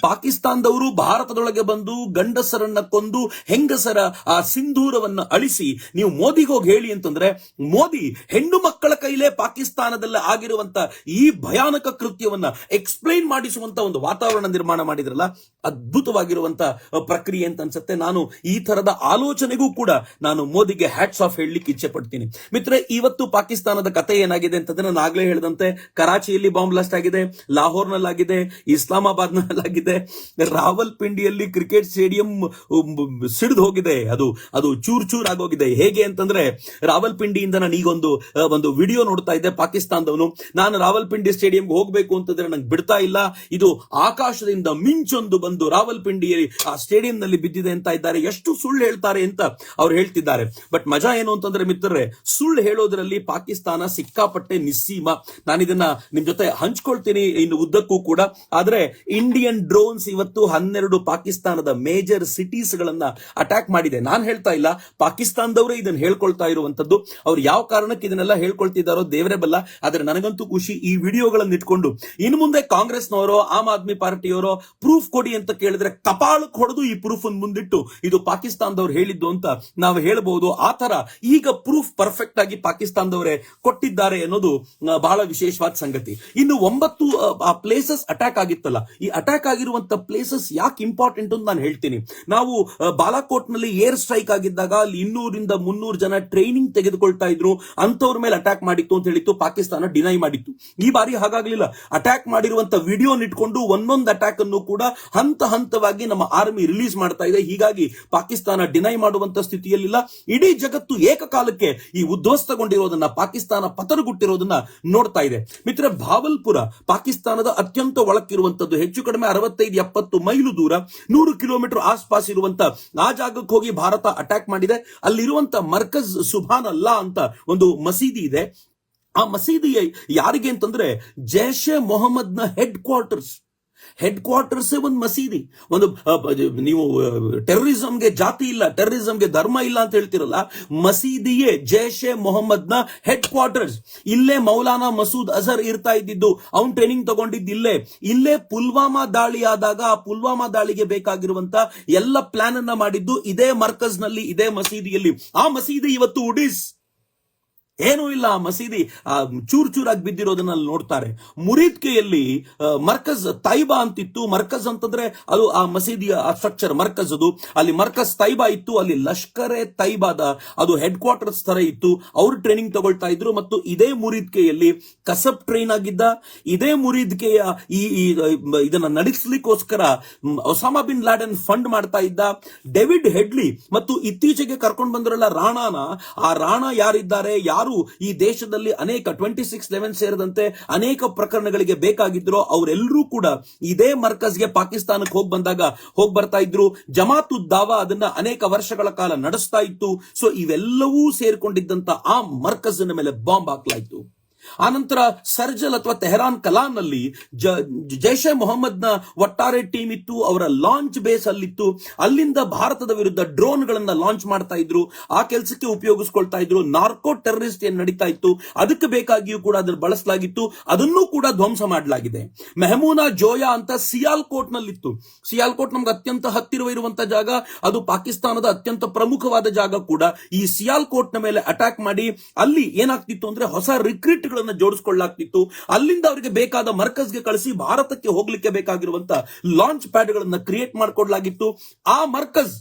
ಪಾಕಿಸ್ತಾನದವರು ಭಾರತದೊಳಗೆ ಬಂದು ಗಂಡಸರನ್ನ ಕೊಂದು ಹೆಂಗಸರ, ಆ ಸಿಂಧೂರವನ್ನ ಅಳಿಸಿ, ನೀವು ಮೋದಿಗೆ ಹೋಗಿ ಹೇಳಿ ಅಂತಂದ್ರೆ, ಮೋದಿ ಹೆಣ್ಣು ಮಕ್ಕಳ ಕೈಲೇ ಪಾಕಿಸ್ತಾನದಲ್ಲಿ ಆಗಿರುವಂತ ಈ ಭಯಾನಕ ಕೃತ್ಯವನ್ನ ಎಕ್ಸ್ಪ್ಲೈನ್ ಮಾಡಿಸುವಂತ ಒಂದು ವಾತಾವರಣ ನಿರ್ಮಾಣ ಮಾಡಿದ್ರಲ್ಲ, ಅದ್ಭುತವಾಗಿರುವಂತ ಪ್ರಕ್ರಿಯೆ ಅಂತ ಅನ್ಸುತ್ತೆ. ನಾನು ಈ ತರದ ಆಲೋಚನೆಗೂ ಕೂಡ ನಾನು ಮೋದಿಗೆ ಹ್ಯಾಟ್ಸ್ ಆಫ್ ಹೇಳಲಿಕ್ಕೆ ಇಚ್ಛೆ ಪಡ್ತೀನಿ. ಮಿತ್ರ ಇವತ್ತು ಪಾಕಿಸ್ತಾನದ ಕತೆ ಏನಾಗಿದೆ ಅಂತಂದ್ರೆ ನಾನು ಆಗ್ಲೇ ಹೇಳಿದಂತೆ, ಕರಾಚಿಯಲ್ಲಿ ಬಾಂಬ್ ಬ್ಲಾಸ್ಟ್ ಆಗಿದೆ, ಲಾಹೋರ್ನಲ್ಲಾಗಿದೆ ಇಸ್ಲಾಮಾಬಾದ್ ನಲ್ಲಾಗಿದೆ ರಾವಲ್ಪಿಂಡಿಯಲ್ಲಿ ಕ್ರಿಕೆಟ್ ಸ್ಟೇಡಿಯಂ ಸಿಡಿದು ಹೋಗಿದೆ. ಅದು ಅದು ಚೂರ್ ಚೂರ್ ಆಗೋಗಿದೆ. ಹೇಗೆ ಅಂತಂದ್ರೆ ರಾವಲ್ಪಿಂಡಿಯಿಂದ ನಾನು ಈಗೊಂದು ಒಂದು ವಿಡಿಯೋ ನೋಡ್ತಾ ಇದ್ದೆ ಪಾಕಿಸ್ತಾನದವನು, ನಾನು ರಾವಲ್ಪಿಂಡಿ ಸ್ಟೇಡಿಯಂಗೆ ಹೋಗಬೇಕು ಅಂತಂದ್ರೆ ನಂಗೆ ಬಿಡ್ತಾ ಇಲ್ಲ. ಇದು ಆಕಾಶದಿಂದ ಮಿಂಚೊಂದು ಬಂದು ರಾವಲ್ಪಿಂಡಿಯಲ್ಲಿ ಆ ಸ್ಟೇಡಿಯಂನಲ್ಲಿ ಬಿದ್ದಿದೆ ಅಂತ ಇದ್ದಾರೆ. ಎಷ್ಟು ಸುಳ್ಳು ಹೇಳ್ತಾರೆ ಅಂತ ಅವ್ರು ಹೇಳ್ತಿದ್ದಾರೆ. ಬಟ್ ಮಜಾ ಏನು ಅಂತಂದ್ರೆ ಮಿತ್ರರೇ, ಸುಳ್ಳು ಹೇಳೋದ್ರಲ್ಲಿ ಪಾಕಿಸ್ತಾನ ಸಿಕ್ಕಾಪಟ್ಟೆ ನಿಸ್ಸೀಮ. ನಾನು ಇದನ್ನ ನಿಮ್ ಜೊತೆ ಹಂಚ್ಕೊಳ್ತೀನಿ ಇನ್ನು ಉದ್ದಕ್ಕೂ ಕೂಡ. ಆದ್ರೆ ಇಂಡಿಯನ್ ಡ್ರೋನ್ಸ್ ಇವತ್ತು ಹನ್ನೆರಡು ಪಾಕಿಸ್ತಾನದ ಮೇಜರ್ ಸಿಟೀಸ್ ಗಳನ್ನ ಅಟ್ಯಾಕ್ ಮಾಡಿದೆ. ನಾನು ಹೇಳ್ತಾ ಇಲ್ಲ, ಪಾಕಿಸ್ತಾನದವರೇ ಇದನ್ನ ಹೇಳ್ಕೊಳ್ತಾ ಇರುವಂತದ್ದು. ಅವ್ರು ಯಾವ ಕಾರಣಕ್ಕೆ ಇದನ್ನೆಲ್ಲ ಹೇಳ್ಕೊಳ್ತಿದ್ದಾರೋ ದೇವರೇ ಬಲ್ಲ, ಆದ್ರೆ ನನಗಂತೂ ಖುಷಿ ಈ ವಿಡಿಯೋಗಳನ್ನ ಇಟ್ಕೊಂಡು. ಇನ್ ಮುಂದೆ ಕಾಂಗ್ರೆಸ್ನವರು, ಆಮ್ ಆದ್ಮಿ ಪಾರ್ಟಿಯವರೋ ಪ್ರೂಫ್ ಕೊಡಿ ಅಂತ ಕೇಳಿದ್ರೆ ಕಪಾಳಕ್ಕೆ ಹೊಡೆದು ಈ ಪ್ರೂಫ್ ಮುಂದಿಟ್ಟು. ಇದು ಪಾಕಿಸ್ತಾನದವ್ರು ಹೇಳಿದ್ದು ಅಂತ ನಾವು ಹೇಳಬಹುದು ಆ ತರ ಈಗ ಪ್ರೂಫ್ ಪರ್ಫೆಕ್ಟ್ ಆಗಿ ಪಾಕಿಸ್ತಾನದವರೇ ಕೊಟ್ಟಿದ್ದಾರೆ ಅನ್ನೋದು ಬಹಳ ವಿಶೇಷವಾದ ಸಂಗತಿ. ಇನ್ನು ಒಂಬತ್ತು ಪ್ಲೇಸಸ್ ಅಟ್ಯಾಕ್ ಆಗಿತ್ತಲ್ಲ, ಈ ಅಟ್ಯಾಕ್ ಆಗಿರುವಂತ ಪ್ಲೇಸಸ್ ಯಾಕೆ ಇಂಪಾರ್ಟೆಂಟ್ ಅಂತ ನಾನು ಹೇಳ್ತೀನಿ. ನಾವು ಬಾಲಾಕೋಟ್ನಲ್ಲಿ ಏರ್ ಸ್ಟ್ರೈಕ್ ಆಗಿದ್ದಾಗ ಅಲ್ಲಿ ಇನ್ನೂರಿಂದ ಮುನ್ನೂರು ಜನ ಟ್ರೈನಿಂಗ್ ತೆಗೆದುಕೊಳ್ತಾ ಇದ್ರು. ಅಂತವ್ರ ಮೇಲೆ ಅಟ್ಯಾಕ್ ಮಾಡಿತ್ತು ಅಂತ ಹೇಳಿತ್ತು, ಪಾಕಿಸ್ತಾನ ಡಿನೈ ಮಾಡಿತ್ತು. ಈ ಬಾರಿ ಹಾಗಾಗ್ಲಿಲ್ಲ. ಅಟ್ಯಾಕ್ ಮಾಡಿರುವಂತ ವಿಡಿಯೋ ಇಟ್ಕೊಂಡು ಒಂದೊಂದು ಅಟ್ಯಾಕ್ ಅನ್ನು ಕೂಡ ಹಂತ ಹಂತವಾಗಿ ನಮ್ಮ ಆರ್ಮಿ ರಿಲೀಸ್ ಮಾಡ್ತಾ ಇದೆ. ಹೀಗಾಗಿ ಪಾಕಿಸ್ತಾನ ಡಿನೈ ಮಾಡುವಂತ ಸ್ಥಿತಿಯಲ್ಲಿಲ್ಲ. ಇಡೀ ಜಗತ್ತು ಏಕಕಾಲಕ್ಕೆ ಈ ಉದ್ಧ್ವಸ್ತಗೊಂಡಿರೋದನ್ನ, ಪಾಕಿಸ್ತಾನ ಪತನಗುಟ್ಟಿರೋದನ್ನ ನೋಡ್ತಾ ಇದೆ. ಮಿತ್ರ, ಭಾವಲ್ಪುರ ಪಾಕಿಸ್ತಾನದ ಅತ್ಯಂತ ಒಳಕ್ಕಿರುವಂತದ್ದು ಹೆಚ್ಚು ಕಡಿಮೆ ಅರವತ್ತೈದು, ಎಪ್ಪತ್ತು ಮೈಲು ದೂರ, ನೂರು ಕಿಲೋಮೀಟರ್ ಆಸ್ಪಾಸ್ ಇರುವಂತ ಆ ಜಾಗಕ್ಕೆ ಹೋಗಿ ಭಾರತ ಅಟ್ಯಾಕ್ ಮಾಡಿದೆ. ಅಲ್ಲಿರುವಂತ ಮರ್ಕಜ್ ಸುಭಾನ್ ಅಲ್ಲಾ ಅಂತ ಒಂದು ಮಸೀದಿ ಇದೆ. ಆ ಮಸೀದಿ ಯಾರಿಗೆ ಅಂತಂದ್ರೆ ಜೈಷ್ ಎ ನ ಹೆಡ್ ಕ್ವಾರ್ಟರ್ಸ್ ಹೆಡ್ ಕ್ವಾರ್ಟರ್ಸ್ ಒಂದು ಮಸೀದಿ. ಒಂದು ನೀವು ಟೆರರಿಸಂಗೆ ಜಾತಿ ಇಲ್ಲ ಟೆರರಿಸಂಗೆ ಧರ್ಮ ಇಲ್ಲ ಅಂತ ಹೇಳ್ತಿರಲ್ಲ, ಮಸೀದಿಯೇ ಜೈಷ್ ಮೊಹಮ್ಮದ್ನ ಹೆಡ್ ಕ್ವಾರ್ಟರ್ಸ್ ಇಲ್ಲೇ ಮೌಲಾನಾ ಮಸೂದ್ ಅಜರ್ ಇರ್ತಾ ಇದ್ದಿದ್ದು, ಅವನ್ ಟ್ರೈನಿಂಗ್ ತಗೊಂಡಿದ್ದು ಇಲ್ಲೇ. ಇಲ್ಲೇ ಪುಲ್ವಾಮಾ ದಾಳಿ ಆದಾಗ ಆ ಪುಲ್ವಾಮಾ ದಾಳಿಗೆ ಬೇಕಾಗಿರುವಂತ ಎಲ್ಲ ಪ್ಲಾನ್ ಅನ್ನ ಮಾಡಿದ್ದು ಇದೇ ಮರ್ಕಜ್ನಲ್ಲಿ ಇದೇ ಮಸೀದಿಯಲ್ಲಿ. ಆ ಮಸೀದಿ ಇವತ್ತು ಉಡೀಸ್. ಏನೂ ಇಲ್ಲ ಆ ಮಸೀದಿ ಚೂರ್ ಚೂರಾಗಿ ಬಿದ್ದಿರೋದನ್ನ ಅಲ್ಲಿ ನೋಡ್ತಾರೆ. ಮುರೀದ್ಕೆಯಲ್ಲಿ ಮರ್ಕಜ್ ತೈಬಾ ಅಂತಿತ್ತು. ಮರ್ಕಜ್ ಅಂತಂದ್ರೆ ಅದು ಆ ಮಸೀದಿಯ ಸ್ಟ್ರಕ್ಚರ್ ಮರ್ಕಜ್ ಅದು ಅಲ್ಲಿ ಮರ್ಕಜ್ ತೈಬಾ ಇತ್ತು, ಅಲ್ಲಿ ಲಷ್ಕರೆ ತೈಬಾದ, ಅದು ಹೆಡ್ ಕ್ವಾರ್ಟರ್ಸ್ ತರ ಇತ್ತು. ಅವರು ಟ್ರೈನಿಂಗ್ ತಗೊಳ್ತಾ ಇದ್ರು ಮತ್ತು ಇದೇ ಮುರೀದ್ಕೆಯಲ್ಲಿ ಕಸಬ್ ಟ್ರೈನ್ ಆಗಿದ್ದ. ಇದೇ ಮುರೀದ್ಕೆಯ ಈ ಇದನ್ನ ನಡೆಸಲಿಕ್ಕೋಸ್ಕರ ಒಸಾಮಾ ಬಿನ್ ಲಾಡೆನ್ ಫಂಡ್ ಮಾಡ್ತಾ ಇದ್ದ. ಡೇವಿಡ್ ಹೆಡ್ಲಿ ಮತ್ತು ಇತ್ತೀಚೆಗೆ ಕರ್ಕೊಂಡು ಬಂದ್ರಲ್ಲ ರಾಣಾನ. ಆ ರಾಣಾ ಯಾರಿದ್ದಾರೆ? ಯಾರು ಈ ದೇಶದಲ್ಲಿ ಅನೇಕ ಟ್ವೆಂಟಿ ಸಿಕ್ಸ್ ಲೆವೆನ್ ಸೇರಿದಂತೆ ಅನೇಕ ಪ್ರಕರಣಗಳಿಗೆ ಬೇಕಾಗಿದ್ರು ಅವರೆಲ್ಲರೂ ಕೂಡ ಇದೇ ಮರ್ಕಜ್ಗೆ ಪಾಕಿಸ್ತಾನಕ್ಕೆ ಹೋಗಿ ಬಂದಾಗ ಹೋಗಿ ಬರ್ತಾ ಇದ್ರು. ಜಮಾತ್ ದಾವಾ ಅದನ್ನ ಅನೇಕ ವರ್ಷಗಳ ಕಾಲ ನಡೆಸ್ತಾ ಇತ್ತು. ಸೊ ಇವೆಲ್ಲವೂ ಸೇರಿಕೊಂಡಿದ್ದಂತ ಆ ಮರ್ಕಜ್ನ ಮೇಲೆ ಬಾಂಬ್ ಹಾಕ್ಲಾಯ್ತು. ಆನಂತರ ಸರ್ಜಲ್ ಅಥವಾ ತೆಹರಾನ್ ಕಲಾನ್ನಲ್ಲಿ ನಲ್ಲಿ ಜೈಷ್ ಎ ನ ಒಟ್ಟಾರೆ ಟೀಮ್ ಇತ್ತು, ಅವರ ಲಾಂಚ್ ಬೇಸ್ ಅಲ್ಲಿತ್ತು. ಅಲ್ಲಿಂದ ಭಾರತದ ವಿರುದ್ಧ ಡ್ರೋನ್ ಗಳನ್ನ ಲಾಂಚ್ ಮಾಡ್ತಾ ಇದ್ರು. ಆ ಕೆಲಸಕ್ಕೆ ಉಪಯೋಗಿಸ್ಕೊಳ್ತಾ ಇದ್ರು. ನಾರ್ಕೋ ಟೆರರಿಸ್ಟ್ ಏನ್ ನಡೀತಾ ಇತ್ತು, ಅದಕ್ಕೆ ಬೇಕಾಗಿಯೂ ಕೂಡ ಅದನ್ನು ಬಳಸಲಾಗಿತ್ತು. ಅದನ್ನೂ ಕೂಡ ಧ್ವಂಸ ಮಾಡಲಾಗಿದೆ. ಮೆಹಮೂನಾ ಜೋಯಾ ಅಂತ ಸಿಯಾಲ್ ಕೋಟ್ ನಲ್ಲಿತ್ತು ಸಿಯಾಲ್ ಕೋಟ್ ನಮ್ಗೆ ಅತ್ಯಂತ ಹತ್ತಿರವಿರುವಂತ ಜಾಗ. ಅದು ಪಾಕಿಸ್ತಾನದ ಅತ್ಯಂತ ಪ್ರಮುಖವಾದ ಜಾಗ ಕೂಡ. ಈ ಸಿಯಾಲ್ ಕೋಟ್ನ ಮೇಲೆ ಅಟ್ಯಾಕ್ ಮಾಡಿ ಅಲ್ಲಿ ಏನಾಗ್ತಿತ್ತು ಅಂದ್ರೆ ಹೊಸ ರಿಕ್ರಿಟ್ ಗಳನ್ನ ಜೋಡಿಸ್ಕೊಳ್ಳಾಗ್ತಿತ್ತು ಅಲ್ಲಿಂದ ಅವರಿಗೆ ಬೇಕಾದ ಮರ್ಕಜ್ಗೆ ಕಳಿಸಿ ಭಾರತಕ್ಕೆ ಹೋಗ್ಲಿಕ್ಕೆ ಬೇಕಾಗಿರುವಂತ ಲಾಂಚ್ ಪ್ಯಾಡ್ ಗಳನ್ನ ಕ್ರಿಯೇಟ್ ಮಾಡ್ಕೊಡ್ಲಾಗಿತ್ತು. ಆ ಮರ್ಕಜ್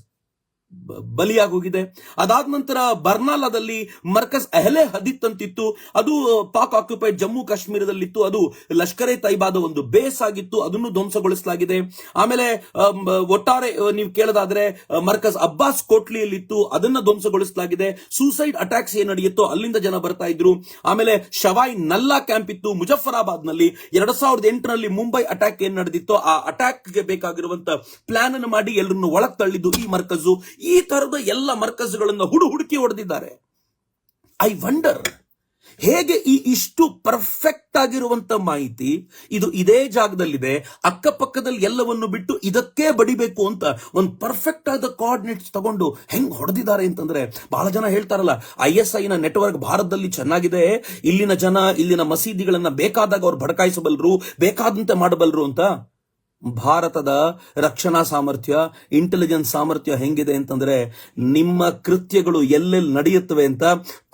ಬ- ಬಲಿಯಾಗಿ ಹೋಗಿದೆ ಅದಾದ ನಂತರ ಬರ್ನಾಲಾದಲ್ಲಿ ಮರ್ಕಸ್ ಅಹಲೆ ಹದಿತ್ ಅಂತಿತ್ತು ಅದು ಪಾಕ್ ಆಕ್ಯುಪೈಡ್ ಜಮ್ಮು ಕಾಶ್ಮೀರದಲ್ಲಿತ್ತು. ಅದು ಲಷ್ಕರೆ ತೈಬಾದ ಒಂದು ಬೇಸ್ ಆಗಿತ್ತು. ಅದನ್ನು ಧ್ವಂಸಗೊಳಿಸಲಾಗಿದೆ. ಆಮೇಲೆ ಒಟ್ಟಾರೆ ನೀವು ಕೇಳೋದಾದ್ರೆ ಮರ್ಕಸ್ ಅಬ್ಬಾಸ್ ಕೋಟ್ಲಿಯಲ್ಲಿತ್ತು. ಅದನ್ನ ಧ್ವಂಸಗೊಳಿಸಲಾಗಿದೆ. ಸೂಸೈಡ್ ಅಟ್ಯಾಕ್ಸ್ ಏನ್ ನಡೆಯುತ್ತೋ ಅಲ್ಲಿಂದ ಜನ ಬರ್ತಾ ಇದ್ರು. ಆಮೇಲೆ ಶವಾಯ್ ನಲ್ಲಾ ಕ್ಯಾಂಪ್ ಇತ್ತು ಮುಜಫರಾಬಾದ್ನಲ್ಲಿ ಎರಡ್ ಸಾವಿರದ ಎಂಟರಲ್ಲಿ ಮುಂಬೈ ಅಟ್ಯಾಕ್ ಏನ್ ನಡೆದಿತ್ತು ಆ ಅಟ್ಯಾಕ್ಗೆ ಬೇಕಾಗಿರುವಂತ ಪ್ಲಾನ್ ಅನ್ನು ಮಾಡಿ ಎಲ್ಲರನ್ನು ಒಳಗ್ ತಳ್ಳಿದ್ದು ಈ ಮರ್ಕಜು ಈ ತರದ ಎಲ್ಲ ಮರ್ಕಸ್ಗಳನ್ನು ಹುಡು ಹುಡುಕಿ ಹೊಡೆದಿದ್ದಾರೆ. ಐ ವಂಡರ್ ಹೇಗೆ ಈ ಇಷ್ಟು ಪರ್ಫೆಕ್ಟ್ ಆಗಿರುವಂತ ಮಾಹಿತಿ ಇದು ಇದೇ ಜಾಗದಲ್ಲಿದೆ. ಅಕ್ಕಪಕ್ಕದಲ್ಲಿ ಎಲ್ಲವನ್ನು ಬಿಟ್ಟು ಇದಕ್ಕೆ ಬಡಿಬೇಕು ಅಂತ ಒಂದು ಪರ್ಫೆಕ್ಟ್ ಆದ ಕೋಆರ್ಡಿನೇಟ್ಸ್ ತಗೊಂಡು ಹೆಂಗ್ ಹೊಡೆದಿದ್ದಾರೆ ಅಂತಂದ್ರೆ ಬಹಳ ಜನ ಹೇಳ್ತಾರಲ್ಲ ಐ ಎಸ್ ಐನ ನೆಟ್ವರ್ಕ್ ಭಾರತದಲ್ಲಿ ಚೆನ್ನಾಗಿದೆ, ಇಲ್ಲಿನ ಜನ ಇಲ್ಲಿನ ಮಸೀದಿಗಳನ್ನ ಬೇಕಾದಾಗ ಅವ್ರು ಭಡಕಾಯಿಸಬಲ್ರು, ಬೇಕಾದಂತೆ ಮಾಡಬಲ್ರು ಅಂತ. ಭಾರತದ ರಕ್ಷಣಾ ಸಾಮರ್ಥ್ಯ ಇಂಟೆಲಿಜೆನ್ಸ್ ಸಾಮರ್ಥ್ಯ ಹೆಂಗಿದೆ ಅಂತಂದ್ರೆ ನಿಮ್ಮ ಕೃತ್ಯಗಳು ಎಲ್ಲೆಲ್ಲಿ ನಡೆಯುತ್ತವೆ ಅಂತ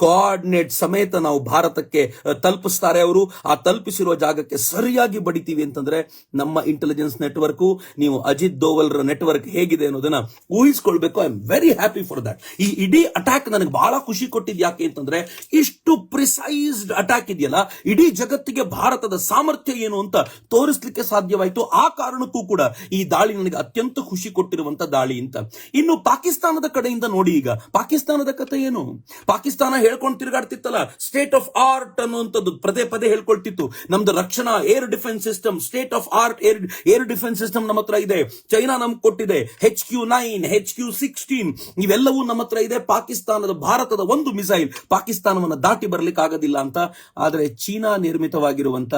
ಕೋಆರ್ಡಿನೇಟ್ ಸಮೇತ ನಾವು ಭಾರತಕ್ಕೆ ತಲುಪಿಸ್ತಾರೆ ಅವರು. ಆ ತಲುಪಿಸಿರುವ ಜಾಗಕ್ಕೆ ಸರಿಯಾಗಿ ಬಡಿತೀವಿ ಅಂತಂದ್ರೆ ನಮ್ಮ ಇಂಟೆಲಿಜೆನ್ಸ್ ನೆಟ್ವರ್ಕ್ ನೀವು ಅಜಿತ್ ದೋವಲ್ರ ನೆಟ್ವರ್ಕ್ ಹೇಗಿದೆ ಅನ್ನೋದನ್ನ ಊಹಿಸಿಕೊಳ್ಬೇಕು. I am very happy for that ಈ ಇಡೀ ಅಟ್ಯಾಕ್ ನನಗೆ ಬಹಳ ಖುಷಿ ಕೊಟ್ಟಿದ್ ಯಾಕೆ ಅಂತಂದ್ರೆ ಇಷ್ಟು ಪ್ರಿಸೈಸ್ಡ್ ಅಟ್ಯಾಕ್ ಇದೆಯಲ್ಲ, ಇಡೀ ಜಗತ್ತಿಗೆ ಭಾರತದ ಸಾಮರ್ಥ್ಯ ಏನು ಅಂತ ತೋರಿಸ್ಲಿಕ್ಕೆ ಸಾಧ್ಯವಾಯಿತು. ಆ ಕಾರಣಕ್ಕೂ ಕೂಡ ಈ ದಾಳಿ ನನಗೆ ಅತ್ಯಂತ ಖುಷಿ ಕೊಟ್ಟಿರುವಂತ ದಾಳಿ ಅಂತ. ಇನ್ನು ಪಾಕಿಸ್ತಾನದ ಕಡೆಯಿಂದ ನೋಡಿ ಈಗ. ಪಾಕಿಸ್ತಾನದ ಕಥೆ ಏನು? ಪಾಕಿಸ್ತಾನ ಹೇಳ್ಕೊಂಡು ತಿರುಗಾಡ್ತಿತ್ತಲ್ಲ ಸ್ಟೇಟ್ ಆಫ್ ಆರ್ಟ್ ಅನ್ನುವಂಥದ್ದು ಪದೇ ಪದೇ ಹೇಳ್ಕೊಳ್ತಿತ್ತು. ನಮ್ದು ರಕ್ಷಣಾ air defence system state of art air air defence system ನಮ್ಮ ಇದೆ. ಚೈನಾ ನಮ್ಗೆ ಕೊಟ್ಟಿದೆ. H Q nine H Q sixteen ಇವೆಲ್ಲವೂ ನಮ್ಮ ಇದೆ. ಪಾಕಿಸ್ತಾನದ, ಭಾರತದ ಒಂದು ಮಿಸೈಲ್ ಪಾಕಿಸ್ತಾನವನ್ನು ದಾಟಿ ಬರ್ಲಿಕ್ಕೆ ಆಗೋದಿಲ್ಲ ಅಂತ. ಆದರೆ ಚೀನಾ ನಿರ್ಮಿತವಾಗಿರುವಂತ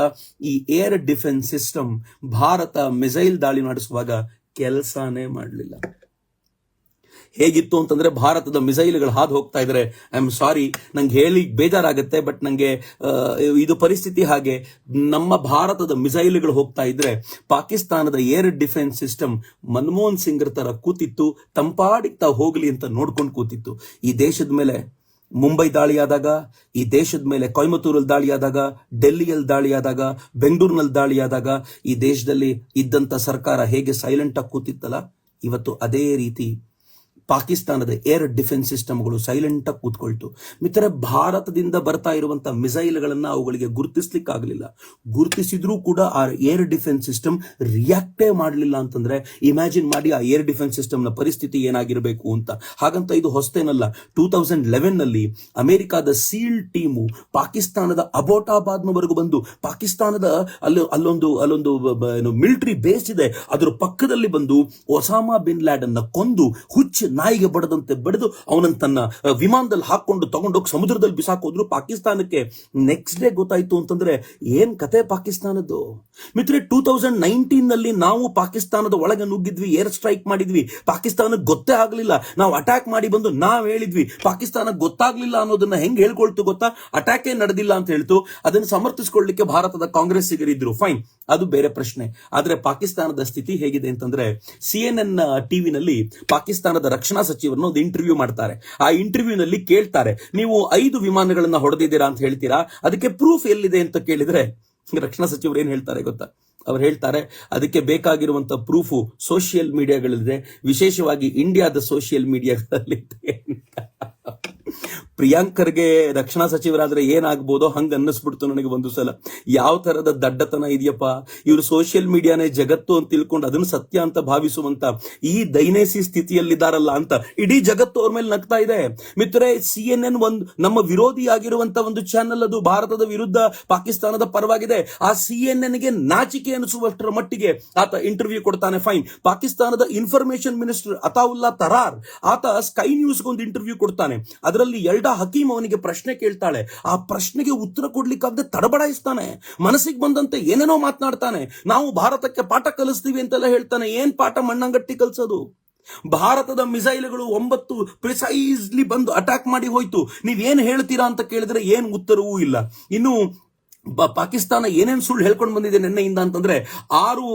ಈ air defence system Bharat missile ದಾಳಿ ನಡೆಸುವಾಗ ಕೆಲಸನೇ ಮಾಡಲಿಲ್ಲ. ಹೇಗಿತ್ತು ಅಂತಂದ್ರೆ ಭಾರತದ ಮಿಸೈಲ್ಗಳು ಹಾದು ಹೋಗ್ತಾ ಇದ್ರೆ ಐ ಆಮ್ ಸಾರಿ ನಂಗೆ ಹೇಳಿ ಬೇಜಾರಾಗುತ್ತೆ, ಬಟ್ ನಂಗೆ ಇದು ಪರಿಸ್ಥಿತಿ ಹಾಗೆ. ನಮ್ಮ ಭಾರತದ ಮಿಸೈಲ್ಗಳು ಹೋಗ್ತಾ ಇದ್ರೆ, ಪಾಕಿಸ್ತಾನದ ಏರ್ ಡಿಫೆನ್ಸ್ ಸಿಸ್ಟಮ್ ಮನಮೋಹನ್ ಸಿಂಗ್ರ ತರ ಕೂತಿತ್ತು ತಂಪಾಡಿತ್ತ ಹೋಗ್ಲಿ ಅಂತ ನೋಡ್ಕೊಂಡು ಕೂತಿತ್ತು. ಈ ದೇಶದ ಮೇಲೆ ಮುಂಬೈ ದಾಳಿಯಾದಾಗ, ಈ ದೇಶದ ಮೇಲೆ ಕೊಯಮತ್ತೂರಲ್ಲಿ ದಾಳಿಯಾದಾಗ, ಡೆಲ್ಲಿಯಲ್ಲಿ ದಾಳಿಯಾದಾಗ, ಬೆಂಗಳೂರಿನಲ್ಲಿ ದಾಳಿಯಾದಾಗ, ಈ ದೇಶದಲ್ಲಿ ಇದ್ದಂತ ಸರ್ಕಾರ ಹೇಗೆ ಸೈಲೆಂಟ್ ಆಗಿ ಕೂತಿತ್ತಲ್ಲ, ಇವತ್ತು ಅದೇ ರೀತಿ ಪಾಕಿಸ್ತಾನದ ಏರ್ ಡಿಫೆನ್ಸ್ ಸಿಸ್ಟಮ್ಗಳು ಸೈಲೆಂಟ್ ಆಗಿ ಕೂತ್ಕೊಳ್ತು. ಮಿತ್ರ, ಭಾರತದಿಂದ ಬರ್ತಾ ಇರುವಂತಹ ಮಿಸೈಲ್ಗಳನ್ನು ಅವುಗಳಿಗೆ ಗುರುತಿಸ್ಲಿಕ್ಕಾಗಲಿಲ್ಲ. ಗುರುತಿಸಿದ್ರೂ ಕೂಡ ಆ ಏರ್ ಡಿಫೆನ್ಸ್ ಸಿಸ್ಟಮ್ ರಿಯಾಕ್ಟೇ ಮಾಡಲಿಲ್ಲ ಅಂತಂದ್ರೆ ಇಮ್ಯಾಜಿನ್ ಮಾಡಿ ಆ ಏರ್ ಡಿಫೆನ್ಸ್ ಸಿಸ್ಟಮ್ನ ಪರಿಸ್ಥಿತಿ ಏನಾಗಿರಬೇಕು ಅಂತ. ಹಾಗಂತ ಇದು ಹೊಸ್ತೇನಲ್ಲ. ಟೂ ತೌಸಂಡ್ ಲೆವೆನ್ನಲ್ಲಿ ಅಮೆರಿಕಾದ ಸೀಲ್ ಟೀಮು ಪಾಕಿಸ್ತಾನದ ಅಬೋಟಾಬಾದ್ನವರೆಗೂ ಬಂದು, ಪಾಕಿಸ್ತಾನದ ಅಲ್ಲಿ, ಅಲ್ಲೊಂದು ಅಲ್ಲೊಂದು ಮಿಲಿಟರಿ ಬೇಸ್ ಇದೆ. ಅದರ ಪಕ್ಕದಲ್ಲಿ ಬಂದು ಒಸಾಮಾ ಬಿನ್ ಲ್ಯಾಡನ್ನ ಕೊಂದು ಹುಚ್ಚ ನಾಯಿಗೆ ಬಡದಂತೆ ಬಡಿದು ಅವನನ್ನು ತನ್ನ ವಿಮಾನದಲ್ಲಿ ಹಾಕೊಂಡು ತಗೊಂಡೋಗಿ ಸಮುದ್ರದಲ್ಲಿ ಬಿಸಾಕೋದ್ರು ಪಾಕಿಸ್ತಾನಕ್ಕೆ. ನೆಕ್ಸ್ಟ್ ಡೇ ಗೊತ್ತಾಯ್ತು ಅಂತಂದ್ರೆ ಏನ್ ಕತೆ ಪಾಕಿಸ್ತಾನದ್ದು? ಮಿತ್ರೆ ಟೂ ತೌಸಂಡ್ ನೈನ್ಟೀನ್ನಲ್ಲಿ ನಾವು ಪಾಕಿಸ್ತಾನದ ಒಳಗೆ ನುಗ್ಗಿದ್ವಿ, ಏರ್ ಸ್ಟ್ರೈಕ್ ಮಾಡಿದ್ವಿ. ಪಾಕಿಸ್ತಾನಕ್ಕೆ ಗೊತ್ತೇ ಆಗ್ಲಿಲ್ಲ. ನಾವು ಅಟ್ಯಾಕ್ ಮಾಡಿ ಬಂದು ನಾವ್ ಹೇಳಿದ್ವಿ ಪಾಕಿಸ್ತಾನಕ್ಕೆ ಗೊತ್ತಾಗ್ಲಿಲ್ಲ ಅನ್ನೋದನ್ನ ಹೆಂಗ್ ಹೇಳ್ಕೊಳ್ತು ಗೊತ್ತಾ? ಅಟ್ಯಾಕ್ ಏ ನಡೆದಿಲ್ಲ ಅಂತ ಹೇಳ್ತು. ಅದನ್ನ ಸಮರ್ಥಿಸಿಕೊಳ್ಳಿಕ್ಕೆ ಭಾರತದ ಕಾಂಗ್ರೆಸ್ಸಿಗರಿದ್ರು ಫೈನ್ ಅದು ಬೇರೆ ಪ್ರಶ್ನೆ. ಆದ್ರೆ ಪಾಕಿಸ್ತಾನದ ಸ್ಥಿತಿ ಹೇಗಿದೆ ಅಂತಂದ್ರೆ ಸಿ ಎನ್ ಎನ್ ಟಿವಿನಲ್ಲಿ ಪಾಕಿಸ್ತಾನದ ರಕ್ಷಣಾ ಸಚಿವರನ್ನ ಒಂದು ಇಂಟರ್ವ್ಯೂ ಮಾಡ್ತಾರೆ. ಆ ಇಂಟರ್ವ್ಯೂನಲ್ಲಿ ಕೇಳ್ತಾರೆ, ನೀವು ಐದು ವಿಮಾನಗಳನ್ನ ಹೊಡೆದಿದ್ದೀರಾ ಅಂತ ಹೇಳ್ತೀರಾ? ಅದಕ್ಕೆ ಪ್ರೂಫ್ ಎಲ್ಲಿದೆ ಅಂತ ಕೇಳಿದ್ರೆ, ರಕ್ಷಣಾ ಸಚಿವರು ಏನ್ ಹೇಳ್ತಾರೆ ಗೊತ್ತಾ? ಅವ್ರು ಹೇಳ್ತಾರೆ, ಅದಕ್ಕೆ ಬೇಕಾಗಿರುವಂತ ಪ್ರೂಫು ಸೋಷಿಯಲ್ ಮೀಡಿಯಾಗಳಲ್ಲಿದೆ ವಿಶೇಷವಾಗಿ ಇಂಡಿಯಾದ ಸೋಷಿಯಲ್ ಮೀಡಿಯಾಗಳಲ್ಲಿದೆ ಪ್ರಿಯಾಂಕರ್ಗೆ ರಕ್ಷಣಾ ಸಚಿವರಾದ್ರೆ ಏನಾಗ್ಬೋದೋ ಹಂಗ ಅನ್ನಿಸ್ಬಿಡ್ತು ನನಗೆ ಒಂದು ಸಲ. ಯಾವ ತರದ ದಡ್ಡತನ ಇದೆಯಪ್ಪ? ಇವರು ಸೋಷಿಯಲ್ ಮೀಡಿಯಾನೇ ಜಗತ್ತು ಅಂತ ತಿಳ್ಕೊಂಡು ಅದನ್ನ ಸತ್ಯ ಅಂತ ಭಾವಿಸುವಂತ ಈ ದೈನೇಸಿ ಸ್ಥಿತಿಯಲ್ಲಿದ್ದಾರಲ್ಲ ಅಂತ ಇಡೀ ಜಗತ್ತು ಅವ್ರ ಮೇಲೆ ನಗ್ತಾ ಇದೆ. ಮಿತ್ರರೆ ಸಿ ಎನ್ ಎನ್ ಒಂದು ನಮ್ಮ ವಿರೋಧಿ ಆಗಿರುವಂತ ಒಂದು ಚಾನೆಲ್ ಅದು ಭಾರತದ ವಿರುದ್ಧ ಪಾಕಿಸ್ತಾನದ ಪರವಾಗಿದೆ. ಆ ಸಿ ಎನ್ ಎನ್ಗೆ ನಾಚಿಕೆ ಅನಿಸುವಷ್ಟರ ಮಟ್ಟಿಗೆ ಆತ ಇಂಟರ್ವ್ಯೂ ಕೊಡ್ತಾನೆ. ಫೈನ್ ಪಾಕಿಸ್ತಾನದ ಇನ್ಫಾರ್ಮೇಶನ್ ಮಿನಿಸ್ಟರ್ ಅತಾವುಲ್ಲಾ ತರಾರ್ ಆತ ಸ್ಕೈ ನ್ಯೂಸ್ ಒಂದು ಇಂಟರ್ವ್ಯೂ ಕೊಡ್ತಾನೆ. ಅದರಲ್ಲಿ ಎಲ್ಡಾ ಹಕೀಮ್ ಅವನಿಗೆ ಪ್ರಶ್ನೆ ಕೇಳ್ತಾಳೆ. ಆ ಪ್ರಶ್ನೆಗೆ ಉತ್ತರ ಕೊಡ್ಲಿಕ್ಕಾಗದೆ ತಡಬಡಾಯಿಸ್ತಾನೆ ಮನಸ್ಸಿಗೆ ಬಂದಂತೆ ಏನೇನೋ ಮಾತನಾಡ್ತಾನೆ. ನಾವು ಭಾರತಕ್ಕೆ ಪಾಠ ಕಲಿಸ್ತೀವಿ ಅಂತೆಲ್ಲ ಹೇಳ್ತಾನೆ. ಏನ್ ಪಾಠ ಮಣ್ಣಂಗಟ್ಟಿ ಕಲ್ಸೋದು? ಭಾರತದ ಮಿಸೈಲ್ಗಳು ಒಂಬತ್ತು ಪ್ರಿಸೈಸ್ಲಿ ಬಂದು ಅಟ್ಯಾಕ್ ಮಾಡಿ ಹೋಯ್ತು. ನೀವೇನ್ ಹೇಳ್ತೀರಾ ಅಂತ ಕೇಳಿದ್ರೆ ಏನ್ ಉತ್ತರವೂ ಇಲ್ಲ. ಇನ್ನು ಪಾಕಿಸ್ತಾನ ಏನೇನು ಸುಳ್ಳು ಹೇಳ್ಕೊಂಡು ಬಂದಿದೆ ನಿನ್ನೆಯಿಂದ ಅಂತಂದ್ರೆ ಆರು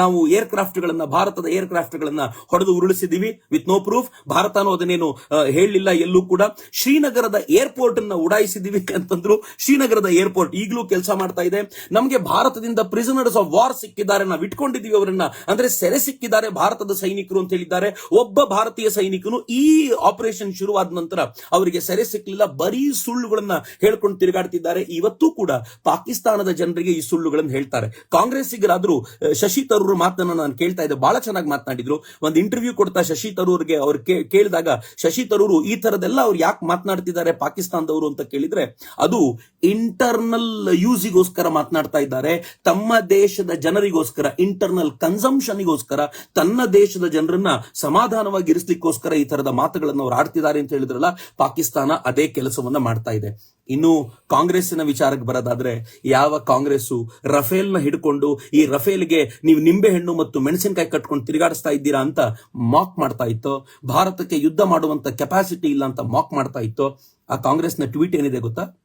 ನಾವು ಏರ್ ಗಳನ್ನ ಭಾರತದ ಏರ್ ಗಳನ್ನ ಹೊಡೆದು ಉರುಳಿಸಿದೀವಿ ವಿತ್ ನೋ ಪ್ರೂಫ್. ಭಾರತನೂ ಅದನ್ನೇನು ಹೇಳಲಿಲ್ಲ ಎಲ್ಲೂ ಕೂಡ. ಶ್ರೀನಗರದ ಏರ್ಪೋರ್ಟ್ ಅನ್ನ ಉಡಾಯಿಸಿದೀವಿ ಅಂತಂದ್ರು ಶ್ರೀನಗರದ ಏರ್ಪೋರ್ಟ್ ಈಗಲೂ ಕೆಲಸ ಮಾಡ್ತಾ ಇದೆ. ನಮಗೆ ಭಾರತದಿಂದ ಪ್ರಿಸನರ್ಸ್ ಆಫ್ ವಾರ್ ಸಿಕ್ಕಿದ್ದಾರೆ, ನಾವು ಇಟ್ಕೊಂಡಿದೀವಿ ಅವರನ್ನ. ಅಂದ್ರೆ ಸೆರೆ ಸಿಕ್ಕಿದ್ದಾರೆ ಭಾರತದ ಸೈನಿಕರು ಅಂತ ಹೇಳಿದ್ದಾರೆ. ಒಬ್ಬ ಭಾರತೀಯ ಸೈನಿಕನು ಈ ಆಪರೇಷನ್ ಶುರುವಾದ ನಂತರ ಅವರಿಗೆ ಸೆರೆ ಸಿಕ್ಕಲಿಲ್ಲ ಬರೀ ಸುಳ್ಳುಗಳನ್ನ ಹೇಳ್ಕೊಂಡು ತಿರುಗಾಡ್ತಿದ್ದಾರೆ. ಇವತ್ತು ಕೂಡ ಪಾಕಿಸ್ತಾನದ ಜನರಿಗೆ ಈ ಸುಳ್ಳುಗಳನ್ನು ಹೇಳ್ತಾರೆ. ಕಾಂಗ್ರೆಸ್ಸಿಗರಾದ್ರೂ ಶಶಿ ತರೂರ್ ಮಾತನ್ನ ನಾನು ಕೇಳ್ತಾ ಇದ್ದೆ, ಬಹಳ ಚೆನ್ನಾಗಿ ಮಾತನಾಡಿದ್ರು. ಒಂದು ಇಂಟರ್ವ್ಯೂ ಕೊಡ್ತಾ ಶಶಿ ತರೂರ್ಗೆ ಅವ್ರು ಕೇಳಿದಾಗ, ಶಶಿ ತರೂರ್ ಈ ತರದೆಲ್ಲ ಅವ್ರು ಯಾಕೆ ಮಾತನಾಡ್ತಿದ್ದಾರೆ ಪಾಕಿಸ್ತಾನದವರು ಅಂತ ಕೇಳಿದ್ರೆ, ಅದು ಇಂಟರ್ನಲ್ ಯೂಸಿಗೋಸ್ಕರ ಮಾತನಾಡ್ತಾ ಇದ್ದಾರೆ. ತಮ್ಮ ದೇಶದ ಜನರಿಗೋಸ್ಕರ ಇಂಟರ್ನಲ್ ಕನ್ಸಂಪ್ಷನ್ಗೋಸ್ಕರ ತನ್ನ ದೇಶದ ಜನರನ್ನ ಸಮಾಧಾನವಾಗಿ ಇರಿಸಲಿಕ್ಕೋಸ್ಕರ ಈ ತರದ ಮಾತುಗಳನ್ನು ಅವ್ರು ಆಡ್ತಿದ್ದಾರೆ ಅಂತ ಹೇಳಿದ್ರಲ್ಲ, ಪಾಕಿಸ್ತಾನ ಅದೇ ಕೆಲಸವನ್ನ ಮಾಡ್ತಾ ಇದೆ. ಇನ್ನು ಕಾಂಗ್ರೆಸ್ಸಿನ ವಿಚಾರಕ್ಕೆ ಬರೋದಾದ್ರೆ ಯಾವ ಕಾಂಗ್ರೆಸ್ಸು ರಫೇಲ್ನ ಹಿಡ್ಕೊಂಡು ಈ ರಫೇಲ್ಗೆ ನೀವು ನಿಂಬೆ ಹಣ್ಣು ಮತ್ತು ಮೆಣಸಿನಕಾಯಿ ಕಟ್ಕೊಂಡು ತಿರುಗಾಡಿಸ್ತಾ ಇದ್ದೀರಾ ಅಂತ ಮಾಕ್ ಮಾಡ್ತಾ ಇತ್ತು. ಭಾರತಕ್ಕೆ ಯುದ್ಧ ಮಾಡುವಂತ ಕೆಪಾಸಿಟಿ ಇಲ್ಲ ಅಂತ ಮಾಕ್ ಮಾಡ್ತಾ ಇತ್ತು. ಆ ಕಾಂಗ್ರೆಸ್ನ ಟ್ವೀಟ್ ಏನಿದೆ ಗೊತ್ತಾ?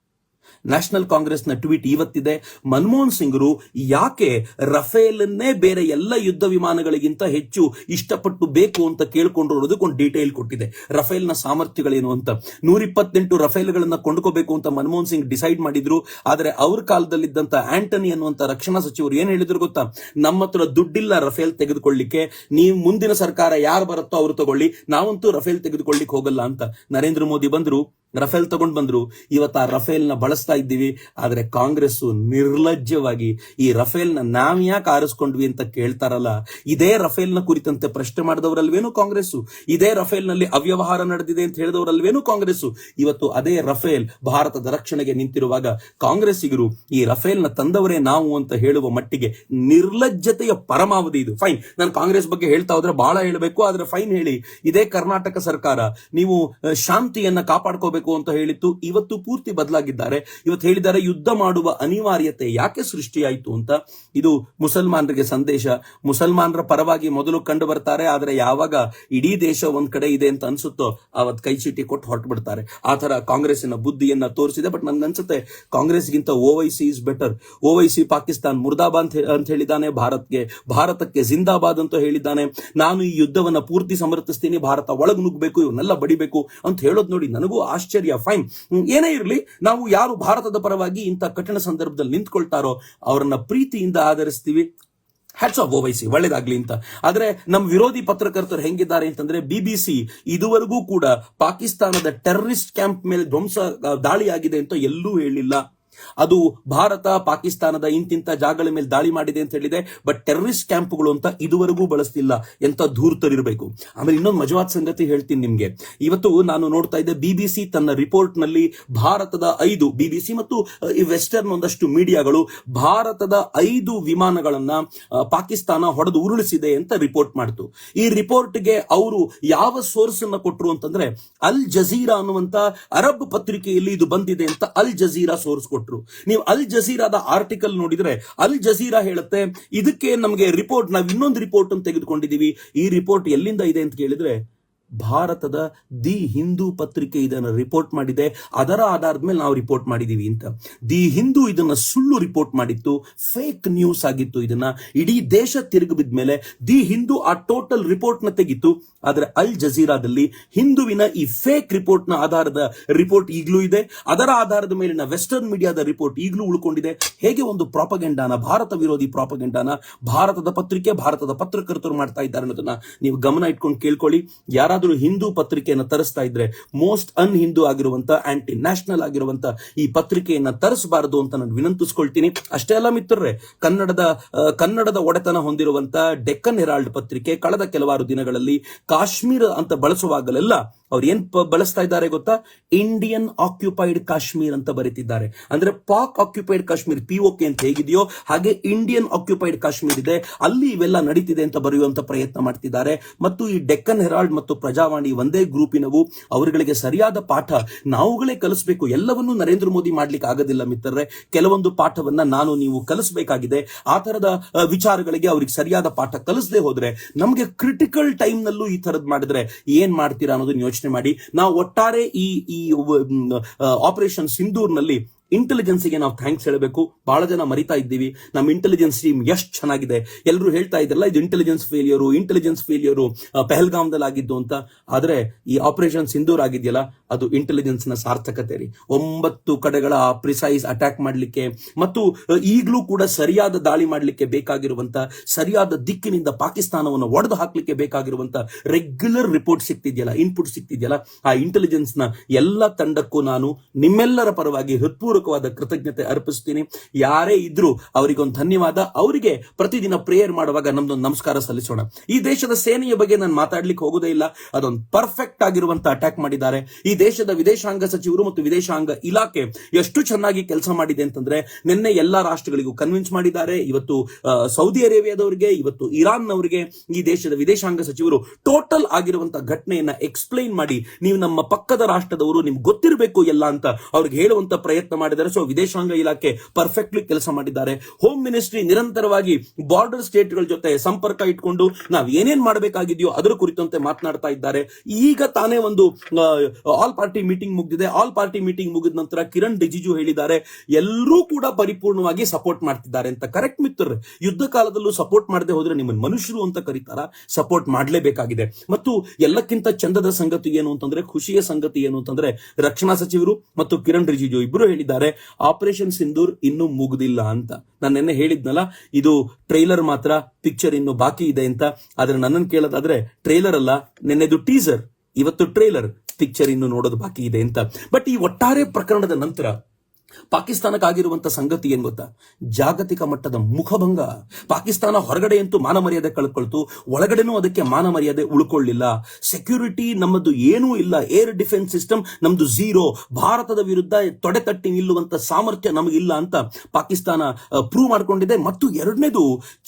ನ್ಯಾಷನಲ್ ಕಾಂಗ್ರೆಸ್ನ ಟ್ವೀಟ್ ಇವತ್ತಿದೆ. ಮನಮೋಹನ್ ಸಿಂಗ್ರು ಯಾಕೆ ರಫೇಲನ್ನೇ ಬೇರೆ ಎಲ್ಲ ಯುದ್ಧ ವಿಮಾನಗಳಿಗಿಂತ ಹೆಚ್ಚು ಇಷ್ಟಪಟ್ಟು ಬೇಕು ಅಂತ ಅನ್ನೋದಕ್ಕೆ ಒಂದು ಡೀಟೇಲ್ ಕೊಟ್ಟಿದೆ. ರಫೇಲ್ನ ಸಾಮರ್ಥ್ಯಗಳೇನು ಅಂತ. ನೂರ ಇಪ್ಪತ್ತೆಂಟು ರಫೇಲ್ಗಳನ್ನ ಕೊಂಡ್ಕೋಬೇಕು ಅಂತ ಮನಮೋಹನ್ ಸಿಂಗ್ ಡಿಸೈಡ್ ಮಾಡಿದ್ರು. ಆದರೆ ಅವ್ರ ಕಾಲದಲ್ಲಿದ್ದಂತ ಆಂಟನಿ ಅನ್ನುವಂತ ರಕ್ಷಣಾ ಸಚಿವರು ಏನ್ ಹೇಳಿದ್ರು ಗೊತ್ತಾ? ನಮ್ಮ ಹತ್ರ ದುಡ್ಡಿಲ್ಲ ರಫೇಲ್ ತೆಗೆದುಕೊಳ್ಳಿಕ್ಕೆ. ನೀವು ಮುಂದಿನ ಸರ್ಕಾರ ಯಾರು ಬರುತ್ತೋ ಅವರು ತಗೊಳ್ಳಿ. ನಾವಂತೂ ರಫೇಲ್ ತೆಗೆದುಕೊಳ್ಳಿಕ್ ಹೋಗಲ್ಲ ಅಂತ. ನರೇಂದ್ರ ಮೋದಿ ಬಂದ್ರು. ರಫೇಲ್ ತಗೊಂಡ್ ಬಂದ್ರು. ಇವತ್ತು ಆ ರಫೇಲ್ನ ಬಳಸ್ತಾ ಇದ್ದೀವಿ. ಆದ್ರೆ ಕಾಂಗ್ರೆಸ್ ನಿರ್ಲಜ್ಜವಾಗಿ ಈ ರಫೇಲ್ನ ನಾವ್ ಯಾಕೆ ಆರಿಸ್ಕೊಂಡ್ವಿ ಅಂತ ಕೇಳ್ತಾರಲ್ಲ, ಇದೇ ರಫೇಲ್ನ ಕುರಿತಂತೆ ಪ್ರಶ್ನೆ ಮಾಡಿದವರಲ್ವೇನು ಕಾಂಗ್ರೆಸ್ ಇದೇ ರಫೇಲ್ನಲ್ಲಿ ಅವ್ಯವಹಾರ ನಡೆದಿದೆ ಅಂತ ಹೇಳಿದವರಲ್ವೇನು ಕಾಂಗ್ರೆಸ್ ಇವತ್ತು ಅದೇ ರಫೇಲ್ ಭಾರತದ ರಕ್ಷಣೆಗೆ ನಿಂತಿರುವಾಗ ಕಾಂಗ್ರೆಸ್ಸಿಗರು ಈ ರಫೇಲ್ನ ತಂದವರೇ ನಾವು ಅಂತ ಹೇಳುವ ಮಟ್ಟಿಗೆ ನಿರ್ಲಜ್ಜತೆಯ ಪರಮಾವಧಿ ಇದು. ಫೈನ್, ನಾನು ಕಾಂಗ್ರೆಸ್ ಬಗ್ಗೆ ಹೇಳ್ತಾ ಹೋದ್ರೆ ಬಹಳ ಹೇಳಬೇಕು, ಆದ್ರೆ ಫೈನ್ ಹೇಳಿ. ಇದೇ ಕರ್ನಾಟಕ ಸರ್ಕಾರ, ನೀವು ಶಾಂತಿಯನ್ನ ಕಾಪಾಡ್ಕೋಬೇಕು ಅಂತ ಹೇಳಿತ್ತು ಇವತ್ತು ಪೂರ್ತಿ ಬದಲಾಗಿದ್ದಾರೆ. ಇವತ್ತು ಹೇಳಿದ್ದಾರೆ ಯುದ್ಧ ಮಾಡುವ ಅನಿವಾರ್ಯತೆ ಯಾಕೆ ಸೃಷ್ಟಿಯಾಯಿತು ಅಂತ. ಇದು ಮುಸಲ್ಮಾನರಿಗೆ ಸಂದೇಶ. ಮುಸಲ್ಮಾನರ ಪರವಾಗಿ ಮೊದಲು ಕಂಡು ಬರ್ತಾರೆ ಆದ್ರೆ ಯಾವಾಗ ಇಡೀ ದೇಶ ಒಂದ್ ಕಡೆ ಇದೆ ಅಂತ ಅನ್ಸುತ್ತೋ ಅವತ್ ಕೈ ಚೀಟಿ ಕೊಟ್ಟು ಹೊರಟು ಬಿಡ್ತಾರೆ ಆ ತರ ಕಾಂಗ್ರೆಸ್ನ ಬುದ್ಧಿಯನ್ನ ತೋರಿಸಿದೆ, ಬಟ್ ನನ್ಗನ್ಸುತ್ತೆ ಕಾಂಗ್ರೆಸ್ಗಿಂತ ಓವೈಸಿ ಇಸ್ ಬೆಟರ್. ಓವೈಸಿ ಪಾಕಿಸ್ತಾನ್ ಹೇ- ಅಂತ ಹೇಳಿದ್ದಾನೆ, ಭಾರತ್ಗೆ, ಭಾರತಕ್ಕೆ ಜಿಂದಾಬಾದ್ ಅಂತ ಹೇಳಿದ್ದಾನೆ. ನಾನು ಈ ಯುದ್ಧವನ್ನ ಪೂರ್ತಿ ಸಮರ್ಥಿಸ್ತೀನಿ, ಭಾರತ ಒಳಗ್ ನುಗ್ಬೇಕು ಇವನ್ನೆಲ್ಲ ಬಡಿಬೇಕು ಅಂತ ಹೇಳೋದು ನೋಡಿ ನನಗೂ ಆಶ್ಚರ್ಯ ಫೈನ್ ಏನೇ ಇರಲಿ, ನಾವು ಯಾರು ಭಾರತದ ಪರವಾಗಿ ಇಂಥ ಕಠಿಣ ಸಂದರ್ಭದಲ್ಲಿ ನಿಂತ್ಕೊಳ್ತಾರೋ ಅವರನ್ನ ಪ್ರೀತಿಯಿಂದ ಆಧರಿಸ್ತೀವಿ. ಹ್ಯಾಟ್ಸ್ ಆಫ್ ಓವೈಸಿ, ಒಳ್ಳೇದಾಗ್ಲಿ ಅಂತ. ಆದ್ರೆ ನಮ್ಮ ವಿರೋಧಿ ಪತ್ರಕರ್ತರು ಹೆಂಗಿದ್ದಾರೆ ಅಂತಂದ್ರೆ ಬಿಬಿಸಿ ಇದುವರೆಗೂ ಕೂಡ ಪಾಕಿಸ್ತಾನದ ಟೆರರಿಸ್ಟ್ ಕ್ಯಾಂಪ್ ಮೇಲೆ ಧ್ವಂಸ ದಾಳಿ ಆಗಿದೆ ಅಂತ ಎಲ್ಲೂ ಹೇಳಿಲ್ಲ. ಅದು ಭಾರತ, ಪಾಕಿಸ್ತಾನದ ಇಂತಿಂತ ಜಾಗಗಳ ಮೇಲೆ ದಾಳಿ ಮಾಡಿದೆ ಅಂತ ಹೇಳಿದೆ. ಬಟ್ ಟೆರರಿಸ್ಟ್ ಕ್ಯಾಂಪ್ಗಳು ಅಂತ ಇದುವರೆಗೂ ಬಳಸ್ತಿಲ್ಲ. ಎಂತ ಧೂರ್ತರಿರಬೇಕು. ಆಮೇಲೆ ಇನ್ನೊಂದು ಮಜವಾದ ಸಂಗತಿ ಹೇಳ್ತೀನಿ ನಿಮಗೆ. ಇವತ್ತು ನಾನು ನೋಡ್ತಾ ಇದ್ದೆ ಬಿಬಿಸಿ ತನ್ನ ರಿಪೋರ್ಟ್ನಲ್ಲಿ ಭಾರತದ ಐದು ಬಿಬಿಸಿ ಮತ್ತು ಈ ವೆಸ್ಟರ್ನ್ ಒಂದಷ್ಟು ಮೀಡಿಯಾಗಳು ಭಾರತದ ಐದು ವಿಮಾನಗಳನ್ನ ಪಾಕಿಸ್ತಾನ ಹೊಡೆದು ಉರುಳಿಸಿದೆ ಅಂತ ರಿಪೋರ್ಟ್ ಮಾಡ್ತು. ಈ ರಿಪೋರ್ಟ್ಗೆ ಅವರು ಯಾವ ಸೋರ್ಸ್ ಅನ್ನ ಕೊಟ್ಟರು ಅಂತಂದ್ರೆ ಅಲ್ ಜಜೀರಾ ಅನ್ನುವಂತ ಅರಬ್ ಪತ್ರಿಕೆಯಲ್ಲಿ ಇದು ಬಂದಿದೆ ಅಂತ ಅಲ್ ಜಜೀರಾ ಸೋರ್ಸ್ ಕೊಟ್ರು. ನೀವು ಅಲ್ ಜಜೀರಾದ ಆರ್ಟಿಕಲ್ ನೋಡಿದ್ರೆ, ಅಲ್ ಜಜೀರಾ ಹೇಳುತ್ತೆ, ಇದಕ್ಕೆ ನಮಗೆ ರಿಪೋರ್ಟ್ ನಾವು ಇನ್ನೊಂದು ರಿಪೋರ್ಟ್ ಅನ್ನು ತೆಗೆದುಕೊಂಡಿದ್ದೀವಿ. ಈ ರಿಪೋರ್ಟ್ ಎಲ್ಲಿಂದ ಇದೆ ಅಂತ ಕೇಳಿದ್ರೆ ಭಾರತದ ದಿ ಹಿಂದೂ ಪತ್ರಿಕೆ ಇದನ್ನು ರಿಪೋರ್ಟ್ ಮಾಡಿದೆ. ಅದರ ಆಧಾರದ ಮೇಲೆ ನಾವು ರಿಪೋರ್ಟ್ ಮಾಡಿದೀವಿ ಅಂತ. ದಿ ಹಿಂದೂ ಇದನ್ನ ಸುಳ್ಳು ರಿಪೋರ್ಟ್ ಮಾಡಿತ್ತು. ಫೇಕ್ ನ್ಯೂಸ್ ಆಗಿತ್ತು ಇದನ್ನ. ಇಡೀ ದೇಶ ತಿರುಗಿ ಬಿದ್ಮೇಲೆ ದಿ ಹಿಂದೂ ಆ ಟೋಟಲ್ ರಿಪೋರ್ಟ್ನ ತೆಗಿತ್ತು ಆದ್ರೆ ಅಲ್ ಜಜೀರಾದಲ್ಲಿ ಹಿಂದುವಿನ ಈ ಫೇಕ್ ರಿಪೋರ್ಟ್ನ ಆಧಾರದ ರಿಪೋರ್ಟ್ ಈಗಲೂ ಇದೆ. ಅದರ ಆಧಾರದ ಮೇಲಿನ ವೆಸ್ಟರ್ನ್ ಮೀಡಿಯಾದ ರಿಪೋರ್ಟ್ ಈಗಲೂ ಉಳ್ಕೊಂಡಿದೆ. ಹೇಗೆ ಒಂದು ಪ್ರಾಪಗೆಂಡಾನ ಭಾರತ ವಿರೋಧಿ ಪ್ರಾಪಗೆಂಡಾನ ಭಾರತದ ಪತ್ರಿಕೆ, ಭಾರತದ ಪತ್ರಕರ್ತರು ಮಾಡ್ತಾ ಇದ್ದಾರೆ ಅನ್ನೋದನ್ನ ನೀವು ಗಮನ ಇಟ್ಕೊಂಡು ಕೇಳ್ಕೊಳ್ಳಿ. ಯಾರಾದ್ರೂ ಹಿಂದೂ ಪತ್ರಿಕೆಯನ್ನು ತರಿಸ್ತಾ ಇದ್ರೆ ಮೋಸ್ಟ್ ಅನ್ ಹಿಂದೂ ಆಗಿರುವಂತ ಆಂಟಿ ನ್ಯಾಷನಲ್ ಆಗಿರುವಂತ ಈ ಪತ್ರಿಕೆಯನ್ನ ತರಿಸಬಾರದು ಅಂತ ನಾನು ವಿನಂತಿಸ್ಕೊಳ್ತೀನಿ. ಅಷ್ಟೇ ಅಲ್ಲ ಮಿತ್ರರೇ, ಕನ್ನಡದ ಕನ್ನಡದ ಒಡೆತನ ಹೊಂದಿರುವಂತ ಡೆಕ್ಕನ್ ಹೆರಾಲ್ಡ್ ಪತ್ರಿಕೆ ಕಳೆದ ಕೆಲವಾರು ದಿನಗಳಲ್ಲಿ ಕಾಶ್ಮೀರ ಅಂತ ಬಳಸುವಾಗಲೆಲ್ಲ ಅವ್ರು ಏನ್ ಬಳಸ್ತಾ ಇದ್ದಾರೆ ಗೊತ್ತಾ? ಇಂಡಿಯನ್ ಆಕ್ಯುಪೈಡ್ ಕಾಶ್ಮೀರ್ ಅಂತ ಬರೀತಿದ್ದಾರೆ. ಅಂದ್ರೆ Pak occupied Kashmir P K ಅಂತ ಹೇಗಿದೆಯೋ, ಹಾಗೆ ಇಂಡಿಯನ್ ಆಕ್ಯುಪೈಡ್ ಕಾಶ್ಮೀರ್ ಇದೆ. ಅಲ್ಲಿ ಇವೆಲ್ಲ ನಡೀತಿದೆ ಅಂತ ಬರೆಯುವಂತ ಪ್ರಯತ್ನ ಮಾಡ್ತಿದ್ದಾರೆ. ಮತ್ತು ಈ ಡೆಕ್ಕನ್ ಹೆರಾಲ್ಡ್ ಮತ್ತು ಪ್ರಜಾವಾಣಿ ಒಂದೇ ಗ್ರೂಪಿನವು ಅವರುಗಳಿಗೆ ಸರಿಯಾದ ಪಾಠ ನಾವುಗಳೇ ಕಲಿಸಬೇಕು, ಎಲ್ಲವನ್ನೂ ನರೇಂದ್ರ ಮೋದಿ ಮಾಡ್ಲಿಕ್ಕೆ ಆಗೋದಿಲ್ಲ ಮಿತ್ರರೇ. ಕೆಲವೊಂದು ಪಾಠವನ್ನ ನಾನು ನೀವು ಕಲಿಸಬೇಕಾಗಿದೆ. ಆ ತರದ ವಿಚಾರಗಳಿಗೆ ಅವ್ರಿಗೆ ಸರಿಯಾದ ಪಾಠ ಕಲಿಸದೆ ಹೋದ್ರೆ ನಮ್ಗೆ ಕ್ರಿಟಿಕಲ್ ಟೈಮ್ ನಲ್ಲೂ ಈ ತರದ್ ಮಾಡಿದ್ರೆ ಏನ್ ಮಾಡ್ತೀರಾ ಅನ್ನೋದನ್ನ ಯೋಚನೆ ಮಾಡಿ. ನಾವು ಒಟ್ಟಾರೆ ಈ ಈ ಆಪರೇಷನ್ ಸಿಂಧೂರ್ ನಲ್ಲಿ ಇಂಟೆಲಿಜೆನ್ಸ್ಗೆ ನಾವು ಥ್ಯಾಂಕ್ಸ್ ಹೇಳಬೇಕು. ಬಹಳ ಜನ ಮರಿತಾ ಇದ್ದೀವಿ. ನಮ್ಮ ಇಂಟೆಲಿಜೆನ್ಸ್ ಟೀಮ್ ಎಷ್ಟು ಚೆನ್ನಾಗಿದೆ. ಎಲ್ಲರೂ ಹೇಳ್ತಾ ಇದ್ರಲ್ಲ, ಇದು ಇಂಟೆಲಿಜೆನ್ಸ್ ಫೇಲಿಯರು ಇಂಟೆಲಿಜೆನ್ಸ್ ಫೇಲಿಯರು ಪೆಹಲ್ಗಾಮ್ದಲ್ಲಿ ಆಗಿದ್ದು ಅಂತ. ಆದ್ರೆ ಈ ಆಪರೇಷನ್ ಸಿಂಧೂರ್ ಆಗಿದೆಯಲ್ಲ, ಅದು ಇಂಟೆಲಿಜೆನ್ಸ್ನ ಸಾರ್ಥಕತೆ ರೀ. ಒಂಬತ್ತು ಕಡೆಗಳ ಪ್ರಿಸೈಸ್ ಅಟ್ಯಾಕ್ ಮಾಡಲಿಕ್ಕೆ ಮತ್ತು ಈಗಲೂ ಕೂಡ ಸರಿಯಾದ ದಾಳಿ ಮಾಡಲಿಕ್ಕೆ ಬೇಕಾಗಿರುವಂತ, ಸರಿಯಾದ ದಿಕ್ಕಿನಿಂದ ಪಾಕಿಸ್ತಾನವನ್ನು ಒಡೆದು ಹಾಕ್ಲಿಕ್ಕೆ ಬೇಕಾಗಿರುವಂತ ರೆಗ್ಯುಲರ್ ರಿಪೋರ್ಟ್ ಸಿಗ್ತಿದೆಯಲ್ಲ ಇನ್ಪುಟ್ ಸಿಗ್ತಿದೆಯಲ್ಲ ಆ ಇಂಟೆಲಿಜೆನ್ಸ್ನ ಎಲ್ಲ ತಂಡಕ್ಕೂ ನಾನು ನಿಮ್ಮೆಲ್ಲರ ಪರವಾಗಿ ಹೃತ್ಪೂರ್ವಕವಾದ ಕೃತಜ್ಞತೆ ಅರ್ಪಿಸ್ತೀನಿ. ಯಾರೇ ಇದ್ರು ಅವರಿಗೊಂದು ಧನ್ಯವಾದ. ಅವರಿಗೆ ಪ್ರತಿದಿನ ಪ್ರೇಯರ್ ಮಾಡುವಾಗ ನಮ್ದೊಂದು ನಮಸ್ಕಾರ ಸಲ್ಲಿಸೋಣ. ಈ ದೇಶದ ಸೇನೆಯ ಬಗ್ಗೆ ನಾನು ಮಾತಾಡ್ಲಿಕ್ಕೆ ಹೋಗೋದೇ ಇಲ್ಲ. ಅದೊಂದು ಪರ್ಫೆಕ್ಟ್ ಆಗಿರುವಂತ ಅಟ್ಯಾಕ್ ಮಾಡಿದ್ದಾರೆ. ಈ ದೇಶದ ವಿದೇಶಾಂಗ ಸಚಿವರು ಮತ್ತು ವಿದೇಶಾಂಗ ಇಲಾಖೆ ಎಷ್ಟು ಚೆನ್ನಾಗಿ ಕೆಲಸ ಮಾಡಿದೆ ಅಂತಂದ್ರೆ ನಿನ್ನೆ ಎಲ್ಲಾ ರಾಷ್ಟ್ರಗಳಿಗೂ ಕನ್ವಿನ್ಸ್ ಮಾಡಿದ್ದಾರೆ. ಇವತ್ತು ಸೌದಿ ಅರೇಬಿಯಾದವರಿಗೆ, ಇವತ್ತು ಇರಾನ್ ಅವರಿಗೆ ಈ ದೇಶದ ವಿದೇಶಾಂಗ ಸಚಿವರು ಟೋಟಲ್ ಆಗಿರುವಂತ ಘಟನೆಯನ್ನ ಎಕ್ಸ್ಪ್ಲೈನ್ ಮಾಡಿ. ನೀವು ನಮ್ಮ ಪಕ್ಕದ ರಾಷ್ಟ್ರದವರು, ನಿಮ್ಗೆ ಗೊತ್ತಿರಬೇಕು ಎಲ್ಲ ಅಂತ ಅವ್ರಿಗೆ ಹೇಳುವಂತ ಪ್ರಯತ್ನ ಮಾಡಿದ್ದಾರೆ. ಸೊ ವಿದೇಶಾಂಗ ಇಲಾಖೆ ಪರ್ಫೆಕ್ಟ್ಲಿ ಕೆಲಸ ಮಾಡಿದ್ದಾರೆ. ಹೋಮ್ ಮಿನಿಸ್ಟ್ರಿ ನಿರಂತರವಾಗಿ ಬಾರ್ಡರ್ ಸ್ಟೇಟ್ಗಳ ಜೊತೆ ಸಂಪರ್ಕ ಇಟ್ಕೊಂಡು ನಾವು ಏನೇನ್ ಮಾಡಬೇಕಾಗಿದೆಯೋ ಅದರ ಕುರಿತಂತೆ ಮಾತನಾಡ್ತಾ ಇದ್ದಾರೆ. ಈಗ ತಾನೇ ಒಂದು ಆಲ್ ಪಾರ್ಟಿ ಮೀಟಿಂಗ್ ಮುಗಿದಿದೆ. ಆಲ್ ಪಾರ್ಟಿ ಮೀಟಿಂಗ್ ಮುಗಿದ ನಂತರ ಕಿರಣ್ ರಿಜಿಜು ಹೇಳಿದ್ದಾರೆ, ಎಲ್ಲರೂ ಕೂಡ ಪರಿಪೂರ್ಣವಾಗಿ ಸಪೋರ್ಟ್ ಮಾಡ್ತಿದ್ದಾರೆ ಅಂತ. ಕರೆಕ್ಟ್ ಮಿತ್ರರು, ಯುದ್ಧ ಕಾಲದಲ್ಲೂ ಸಪೋರ್ಟ್ ಮಾಡದೆ ಹೋದ್ರೆ ನಿಮ್ಮ ಮನುಷ್ಯರು ಅಂತ ಕರೀತಾರ? ಸಪೋರ್ಟ್ ಮಾಡಲೇಬೇಕಾಗಿದೆ. ಮತ್ತು ಎಲ್ಲಕ್ಕಿಂತ ಚಂದದ ಸಂಗತಿ ಏನು ಅಂತಂದ್ರೆ, ಖುಷಿಯ ಸಂಗತಿ ಏನು ಅಂತಂದ್ರೆ, ರಕ್ಷಣಾ ಸಚಿವರು ಮತ್ತು ಕಿರಣ್ ರಿಜಿಜು ಇಬ್ಬರು ಹೇಳಿದ್ದಾರೆ. ಆಪರೇಷನ್ ಸಿಂಧೂರ್ ಇನ್ನೂ ಮುಗುದಿಲ್ಲ ಅಂತ. ನಾನು ನಿನ್ನೆ ಹೇಳಿದ್ನಲ್ಲ, ಇದು ಟ್ರೈಲರ್ ಮಾತ್ರ, ಪಿಕ್ಚರ್ ಇನ್ನು ಬಾಕಿ ಇದೆ ಅಂತ. ಆದ್ರೆ ನನ್ನನ್ನು ಕೇಳೋದಾದ್ರೆ, ಟ್ರೈಲರ್ ಅಲ್ಲ ನಿನ್ನೆದು ಟೀಸರ್, ಇವತ್ತು ಟ್ರೈಲರ್, ಪಿಕ್ಚರ್ ಇನ್ನು ನೋಡೋದು ಬಾಕಿ ಇದೆ ಅಂತ. ಬಟ್ ಈ ಒಟ್ಟಾರೆ ಪ್ರಕರಣದ ನಂತರ ಪಾಕಿಸ್ತಾನಕ್ಕಾಗಿರುವಂತ ಸಂಗತಿ ಏನ್ ಗೊತ್ತಾ? ಜಾಗತಿಕ ಮಟ್ಟದ ಮುಖಭಂಗ. ಪಾಕಿಸ್ತಾನ ಹೊರಗಡೆ ಅಂತೂ ಮಾನ ಮರ್ಯಾದೆ ಕಳ್ಕೊಳ್ತು, ಒಳಗಡೆನೂ ಅದಕ್ಕೆ ಮಾನ ಮರ್ಯಾದೆ ಉಳ್ಕೊಳ್ಳಿಲ್ಲ. ಸೆಕ್ಯೂರಿಟಿ ನಮ್ಮದು ಏನೂ ಇಲ್ಲ, ಏರ್ ಡಿಫೆನ್ಸ್ ಸಿಸ್ಟಮ್ ನಮ್ದು ಝೀರೋ. ಭಾರತದ ವಿರುದ್ಧ ತೊಡೆತಟ್ಟಿ ನಿಲ್ಲುವಂತ ಸಾಮರ್ಥ್ಯ ನಮಗಿಲ್ಲ ಅಂತ ಪಾಕಿಸ್ತಾನ ಪ್ರೂವ್ ಮಾಡ್ಕೊಂಡಿದೆ. ಮತ್ತು ಎರಡನೇದು,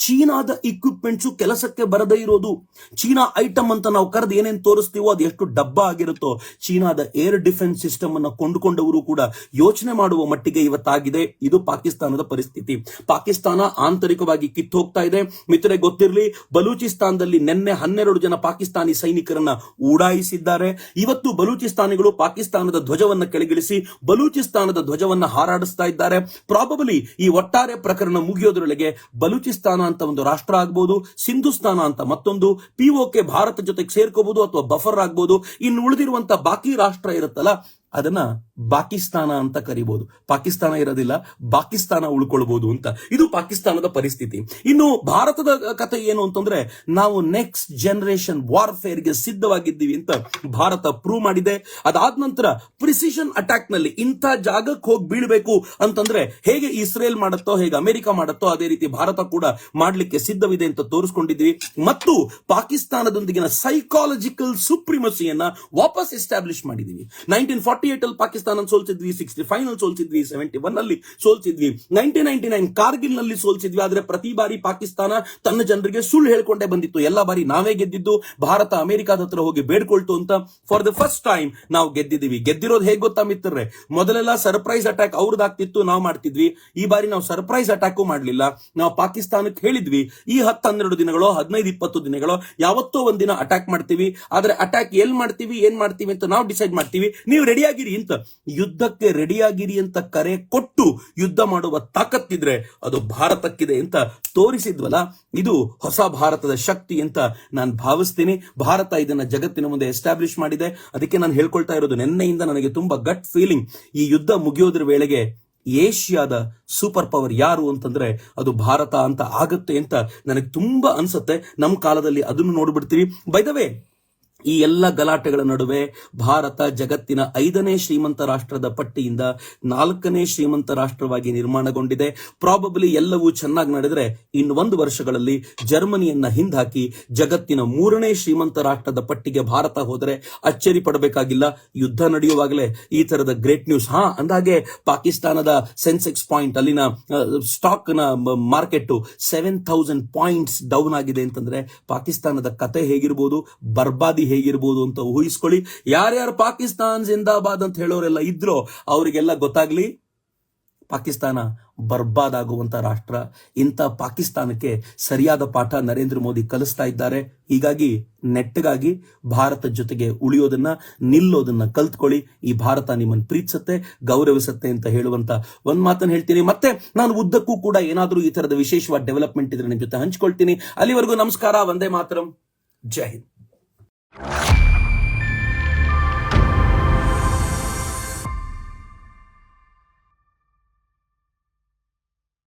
ಚೀನಾದ ಇಕ್ವಿಪ್ಮೆಂಟ್ಸು ಕೆಲಸಕ್ಕೆ ಬರದೇ ಇರೋದು. ಚೀನಾ ಐಟಮ್ ಅಂತ ನಾವು ಕರೆದು ಏನೇನ್ ತೋರಿಸ್ತೀವೋ ಅದು ಎಷ್ಟು ಡಬ್ಬ ಆಗಿರುತ್ತೋ, ಚೀನಾದ ಏರ್ ಡಿಫೆನ್ಸ್ ಸಿಸ್ಟಮ್ ಅನ್ನ ಕೊಂಡುಕೊಂಡವರು ಕೂಡ ಯೋಚನೆ ಮಾಡುವ ಮಟ್ಟಿಗೆ ಇವತ್ತಾಗಿದೆ. ಇದು ಪಾಕಿಸ್ತಾನದ ಪರಿಸ್ಥಿತಿ. ಪಾಕಿಸ್ತಾನ ಆಂತರಿಕವಾಗಿ ಕಿತ್ತೋಗ್ತಾ ಇದೆ. ಮಿತ್ರರೆ, ಗೊತ್ತಿರಲಿ, ಬಲೂಚಿಸ್ತಾನದಲ್ಲಿ ನಿನ್ನೆ ಹನ್ನೆರಡು ಜನ ಪಾಕಿಸ್ತಾನಿ ಸೈನಿಕರನ್ನ ಉಡಾಯಿಸಿದ್ದಾರೆ ಇವತ್ತು ಬಲೂಚಿಸ್ತಾನಿಗಳು ಪಾಕಿಸ್ತಾನದ ಧ್ವಜವನ್ನ ಕೆಳಗಿಳಿಸಿ ಬಲೂಚಿಸ್ತಾನದ ಧ್ವಜವನ್ನ ಹಾರಾಡಿಸ್ತಾ ಇದ್ದಾರೆ. ಪ್ರಾಬಬಲಿ ಈ ಒಟ್ಟಾರೆ ಪ್ರಕರಣ ಮುಗಿಯೋದ್ರೊಳಗೆ ಬಲೂಚಿಸ್ತಾನ ಅಂತ ಒಂದು ರಾಷ್ಟ್ರ ಆಗ್ಬೋದು ಸಿಂಧುಸ್ತಾನ ಅಂತ ಮತ್ತೊಂದು ಪಿಒಕೆ ಭಾರತ ಜೊತೆಗೆ ಸೇರ್ಕೋಬಹುದು ಅಥವಾ ಬಫರ್ ಆಗ್ಬೋದು. ಇನ್ನು ಉಳಿದಿರುವಂತ ಬಾಕಿ ರಾಷ್ಟ್ರ ಇರುತ್ತಲ್ಲ, ಅದನ್ನ ಪಾಕಿಸ್ತಾನ ಅಂತ ಕರಿಬಹುದು ಪಾಕಿಸ್ತಾನ ಇರೋದಿಲ್ಲ, ಪಾಕಿಸ್ತಾನ ಉಳ್ಕೊಳ್ಬಹುದು ಅಂತ. ಇದು ಪಾಕಿಸ್ತಾನದ ಪರಿಸ್ಥಿತಿ. ಇನ್ನು ಭಾರತದ ಕಥೆ ಏನು ಅಂತಂದ್ರೆ, ನಾವು ನೆಕ್ಸ್ಟ್ ಜನರೇಷನ್ ವಾರ್ಫೇರ್ಗೆ ಸಿದ್ಧವಾಗಿದ್ದೀವಿ ಅಂತ ಭಾರತ ಪ್ರೂವ್ ಮಾಡಿದೆ. ಅದಾದ ನಂತರ ಪ್ರಿಸಿಷನ್ ಅಟ್ಯಾಕ್ನಲ್ಲಿ ಇಂಥ ಜಾಗಕ್ಕೆ ಹೋಗಿ ಬೀಳ್ಬೇಕು ಅಂತಂದ್ರೆ ಹೇಗೆ ಇಸ್ರೇಲ್ ಮಾಡುತ್ತೋ, ಹೇಗೆ ಅಮೆರಿಕ ಮಾಡುತ್ತೋ, ಅದೇ ರೀತಿ ಭಾರತ ಕೂಡ ಮಾಡ್ಲಿಕ್ಕೆ ಸಿದ್ಧವಿದೆ ಅಂತ ತೋರಿಸ್ಕೊಂಡಿದ್ವಿ ಮತ್ತು ಪಾಕಿಸ್ತಾನದೊಂದಿಗಿನ ಸೈಕಾಲಜಿಕಲ್ ಸುಪ್ರಿಮಸಿಯನ್ನ ವಾಪಸ್ ಎಸ್ಟಾಬ್ಲಿಷ್ ಮಾಡಿದೀವಿ ನೈನ್ಟೀನ್ ಫಾರ್ಟಿ ಏಟ್ ಅಲ್ಲಿ ಪಾಕಿಸ್ತಾನ ಸೋಲ್ಸಿದ್ವಿ ಸಿಕ್ಸ್ಟಿ ಫೈವ್ನಲ್ಲಿ ಸೋಲ್ಸಿದ್ವಿ ಸೆವೆಂಟಿ ಒನ್ ಅಲ್ಲಿ ಸೋಲ್ಸಿದ್ವಿ ನೈನ್ಟೀನ್ ನೈನ್ಟಿ ನೈನ್ ಕಾರ್ಗಿಲ್ನಲ್ಲಿ ಸೋಲ್ಸಿದ್ವಿ ಆದ್ರೆ ಪ್ರತಿ ಬಾರಿ ಪಾಕಿಸ್ತಾನ ತನ್ನ ಜನರಿಗೆ ಸುಳ್ಳು ಹೇಳ್ಕೊಂಡೇ ಬಂದಿತ್ತು. ಎಲ್ಲ ಬಾರಿ ನಾವೇ ಗೆದ್ದಿದ್ದು, ಭಾರತ ಅಮೆರಿಕಾದ ಹತ್ರ ಹೋಗಿ ಬೇಡ್ಕೊಳ್ತು ಅಂತ ಫಾರ್ ದ ಫಸ್ಟ್ ಟೈಮ್ ನಾವು ಗೆದ್ದಿದ್ವಿ ಗೆದ್ದಿರೋದು ಹೇಗೆ ಗೊತ್ತಾ ಮಿತ್ರರೇ? ಮೊದಲೆಲ್ಲ ಸರ್ಪ್ರೈಸ್ ಅಟ್ಯಾಕ್ ಅವ್ರದ್ದಾಗ್ತಿತ್ತು, ನಾವು ಮಾಡ್ತಿದ್ವಿ. ಈ ಬಾರಿ ನಾವು ಸರ್ಪ್ರೈಸ್ ಅಟ್ಯಾಕು ಮಾಡಲಿಲ್ಲ. ನಾವು ಪಾಕಿಸ್ತಾನಕ್ಕೆ ಹೇಳಿದ್ವಿ, ಈ ಹತ್ತು ಹನ್ನೆರಡು ದಿನಗಳು, ಹದಿನೈದು, ಇಪ್ಪತ್ತು ದಿನಗಳು, ಯಾವತ್ತೋ ಒಂದಿನ ಅಟ್ಯಾಕ್ ಮಾಡ್ತೀವಿ. ಆದ್ರೆ ಅಟ್ಯಾಕ್ ಎಲ್ಲಿ ಮಾಡ್ತೀವಿ, ಏನ್ ಮಾಡ್ತೀವಿ ಅಂತ ನಾವು ಡಿಸೈಡ್ ಮಾಡ್ತೀವಿ. ನೀವು ರೆಡಿಯಾಗಿರಿ ಅಂತ. ಯುದ್ಧಕ್ಕೆ ರೆಡಿಯಾಗಿರಿ ಅಂತ ಕರೆ ಕೊಟ್ಟು ಯುದ್ಧ ಮಾಡುವ ತಾಕತ್ತಿದ್ರೆ ಅದು ಭಾರತಕ್ಕಿದೆ ಅಂತ ತೋರಿಸಿದ್ವಲ್ಲ? ಇದು ಹೊಸ ಭಾರತದ ಶಕ್ತಿ ಅಂತ ನಾನು ಭಾವಿಸ್ತೀನಿ. ಭಾರತ ಇದನ್ನ ಜಗತ್ತಿನ ಮುಂದೆ ಎಸ್ಟಾಬ್ಲಿಷ್ ಮಾಡಿದೆ. ಅದಕ್ಕೆ ನಾನು ಹೇಳ್ಕೊಳ್ತಾ ಇರೋದು ನಿನ್ನೆಯಿಂದ ನನಗೆ ತುಂಬಾ ಗಟ್ ಫೀಲಿಂಗ್ ಈ ಯುದ್ಧ ಮುಗಿಯೋದ್ರ ವೇಳೆಗೆ ಏಷ್ಯಾದ ಸೂಪರ್ ಪವರ್ ಯಾರು ಅಂತಂದ್ರೆ ಅದು ಭಾರತ ಅಂತ ಆಗುತ್ತೆ ಅಂತ ನನಗೆ ತುಂಬಾ ಅನ್ಸುತ್ತೆ. ನಮ್ಮ ಕಾಲದಲ್ಲಿ ಅದನ್ನು ನೋಡ್ಬಿಡ್ತೀವಿ. ಬೈದವೇ ಈ ಎಲ್ಲ ಗಲಾಟೆಗಳ ನಡುವೆ ಭಾರತ ಜಗತ್ತಿನ ಐದನೇ ಶ್ರೀಮಂತ ರಾಷ್ಟ್ರದ ಪಟ್ಟಿಯಿಂದ ನಾಲ್ಕನೇ ಶ್ರೀಮಂತ ರಾಷ್ಟ್ರವಾಗಿ ನಿರ್ಮಾಣಗೊಂಡಿದೆ. ಪ್ರಾಬಬಲಿ ಎಲ್ಲವೂ ಚೆನ್ನಾಗಿ ನಡೆದರೆ ಇನ್ನು ಒಂದು ವರ್ಷಗಳಲ್ಲಿ ಜರ್ಮನಿಯನ್ನ ಹಿಂದಾಕಿ ಜಗತ್ತಿನ ಮೂರನೇ ಶ್ರೀಮಂತ ರಾಷ್ಟ್ರದ ಪಟ್ಟಿಗೆ ಭಾರತ ಹೋದರೆ ಅಚ್ಚರಿ ಪಡಬೇಕಾಗಿಲ್ಲ. ಯುದ್ಧ ನಡೆಯುವಾಗಲೇ ಈ ತರದ ಗ್ರೇಟ್ ನ್ಯೂಸ್ ಹಾ, ಅಂದಾಗೆ ಪಾಕಿಸ್ತಾನದ ಸೆನ್ಸೆಕ್ಸ್ ಪಾಯಿಂಟ್ ಅಲ್ಲಿನ ಸ್ಟಾಕ್ನ market seven thousand points down ಆಗಿದೆ ಅಂತಂದ್ರೆ ಪಾಕಿಸ್ತಾನದ ಕತೆ ಹೇಗಿರ್ಬೋದು? ಬರ್ಬಾದಿ ಹೇಗಿರ್ಬೋದು ಅಂತ ಊಹಿಸ್ಕೊಳ್ಳಿ. ಯಾರ್ಯಾರು ಪಾಕಿಸ್ತಾನ್ ಜಿಂದಾಬಾದ್ ಅಂತ ಹೇಳೋರೆಲ್ಲ ಇದ್ರೋ ಅವರಿಗೆಲ್ಲ ಗೊತ್ತಾಗ್ಲಿ. ಪಾಕಿಸ್ತಾನ ಬರ್ಬಾದ್ ಆಗುವಂತ ರಾಷ್ಟ್ರ. ಇಂಥ ಪಾಕಿಸ್ತಾನಕ್ಕೆ ಸರಿಯಾದ ಪಾಠ ನರೇಂದ್ರ ಮೋದಿ ಕಲಿಸ್ತಾ ಇದ್ದಾರೆ. ಹೀಗಾಗಿ ನೆಟ್ಟಗಾಗಿ ಭಾರತ ಜೊತೆಗೆ ಉಳಿಯೋದನ್ನ, ನಿಲ್ಲೋದನ್ನ ಕಲ್ತ್ಕೊಳ್ಳಿ. ಈ ಭಾರತ ನಿಮ್ಮನ್ನು ಪ್ರೀತಿಸುತ್ತೆ, ಗೌರವಿಸುತ್ತೆ ಅಂತ ಹೇಳುವಂತ ಒಂದ್ ಮಾತನ್ನ ಹೇಳ್ತೀನಿ. ಮತ್ತೆ ನಾನು ಉದ್ದಕ್ಕೂ ಕೂಡ ಏನಾದರೂ ಈ ತರದ ವಿಶೇಷವಾದ ಡೆವಲಪ್ಮೆಂಟ್ ಇದ್ರೆ ನಿಮ್ಮ ಜೊತೆ ಹಂಚ್ಕೊಳ್ತೀನಿ. ಅಲ್ಲಿವರೆಗೂ ನಮಸ್ಕಾರ, ವಂದೇ ಮಾತರಂ. ಜೈ ಹಿಂದ್. you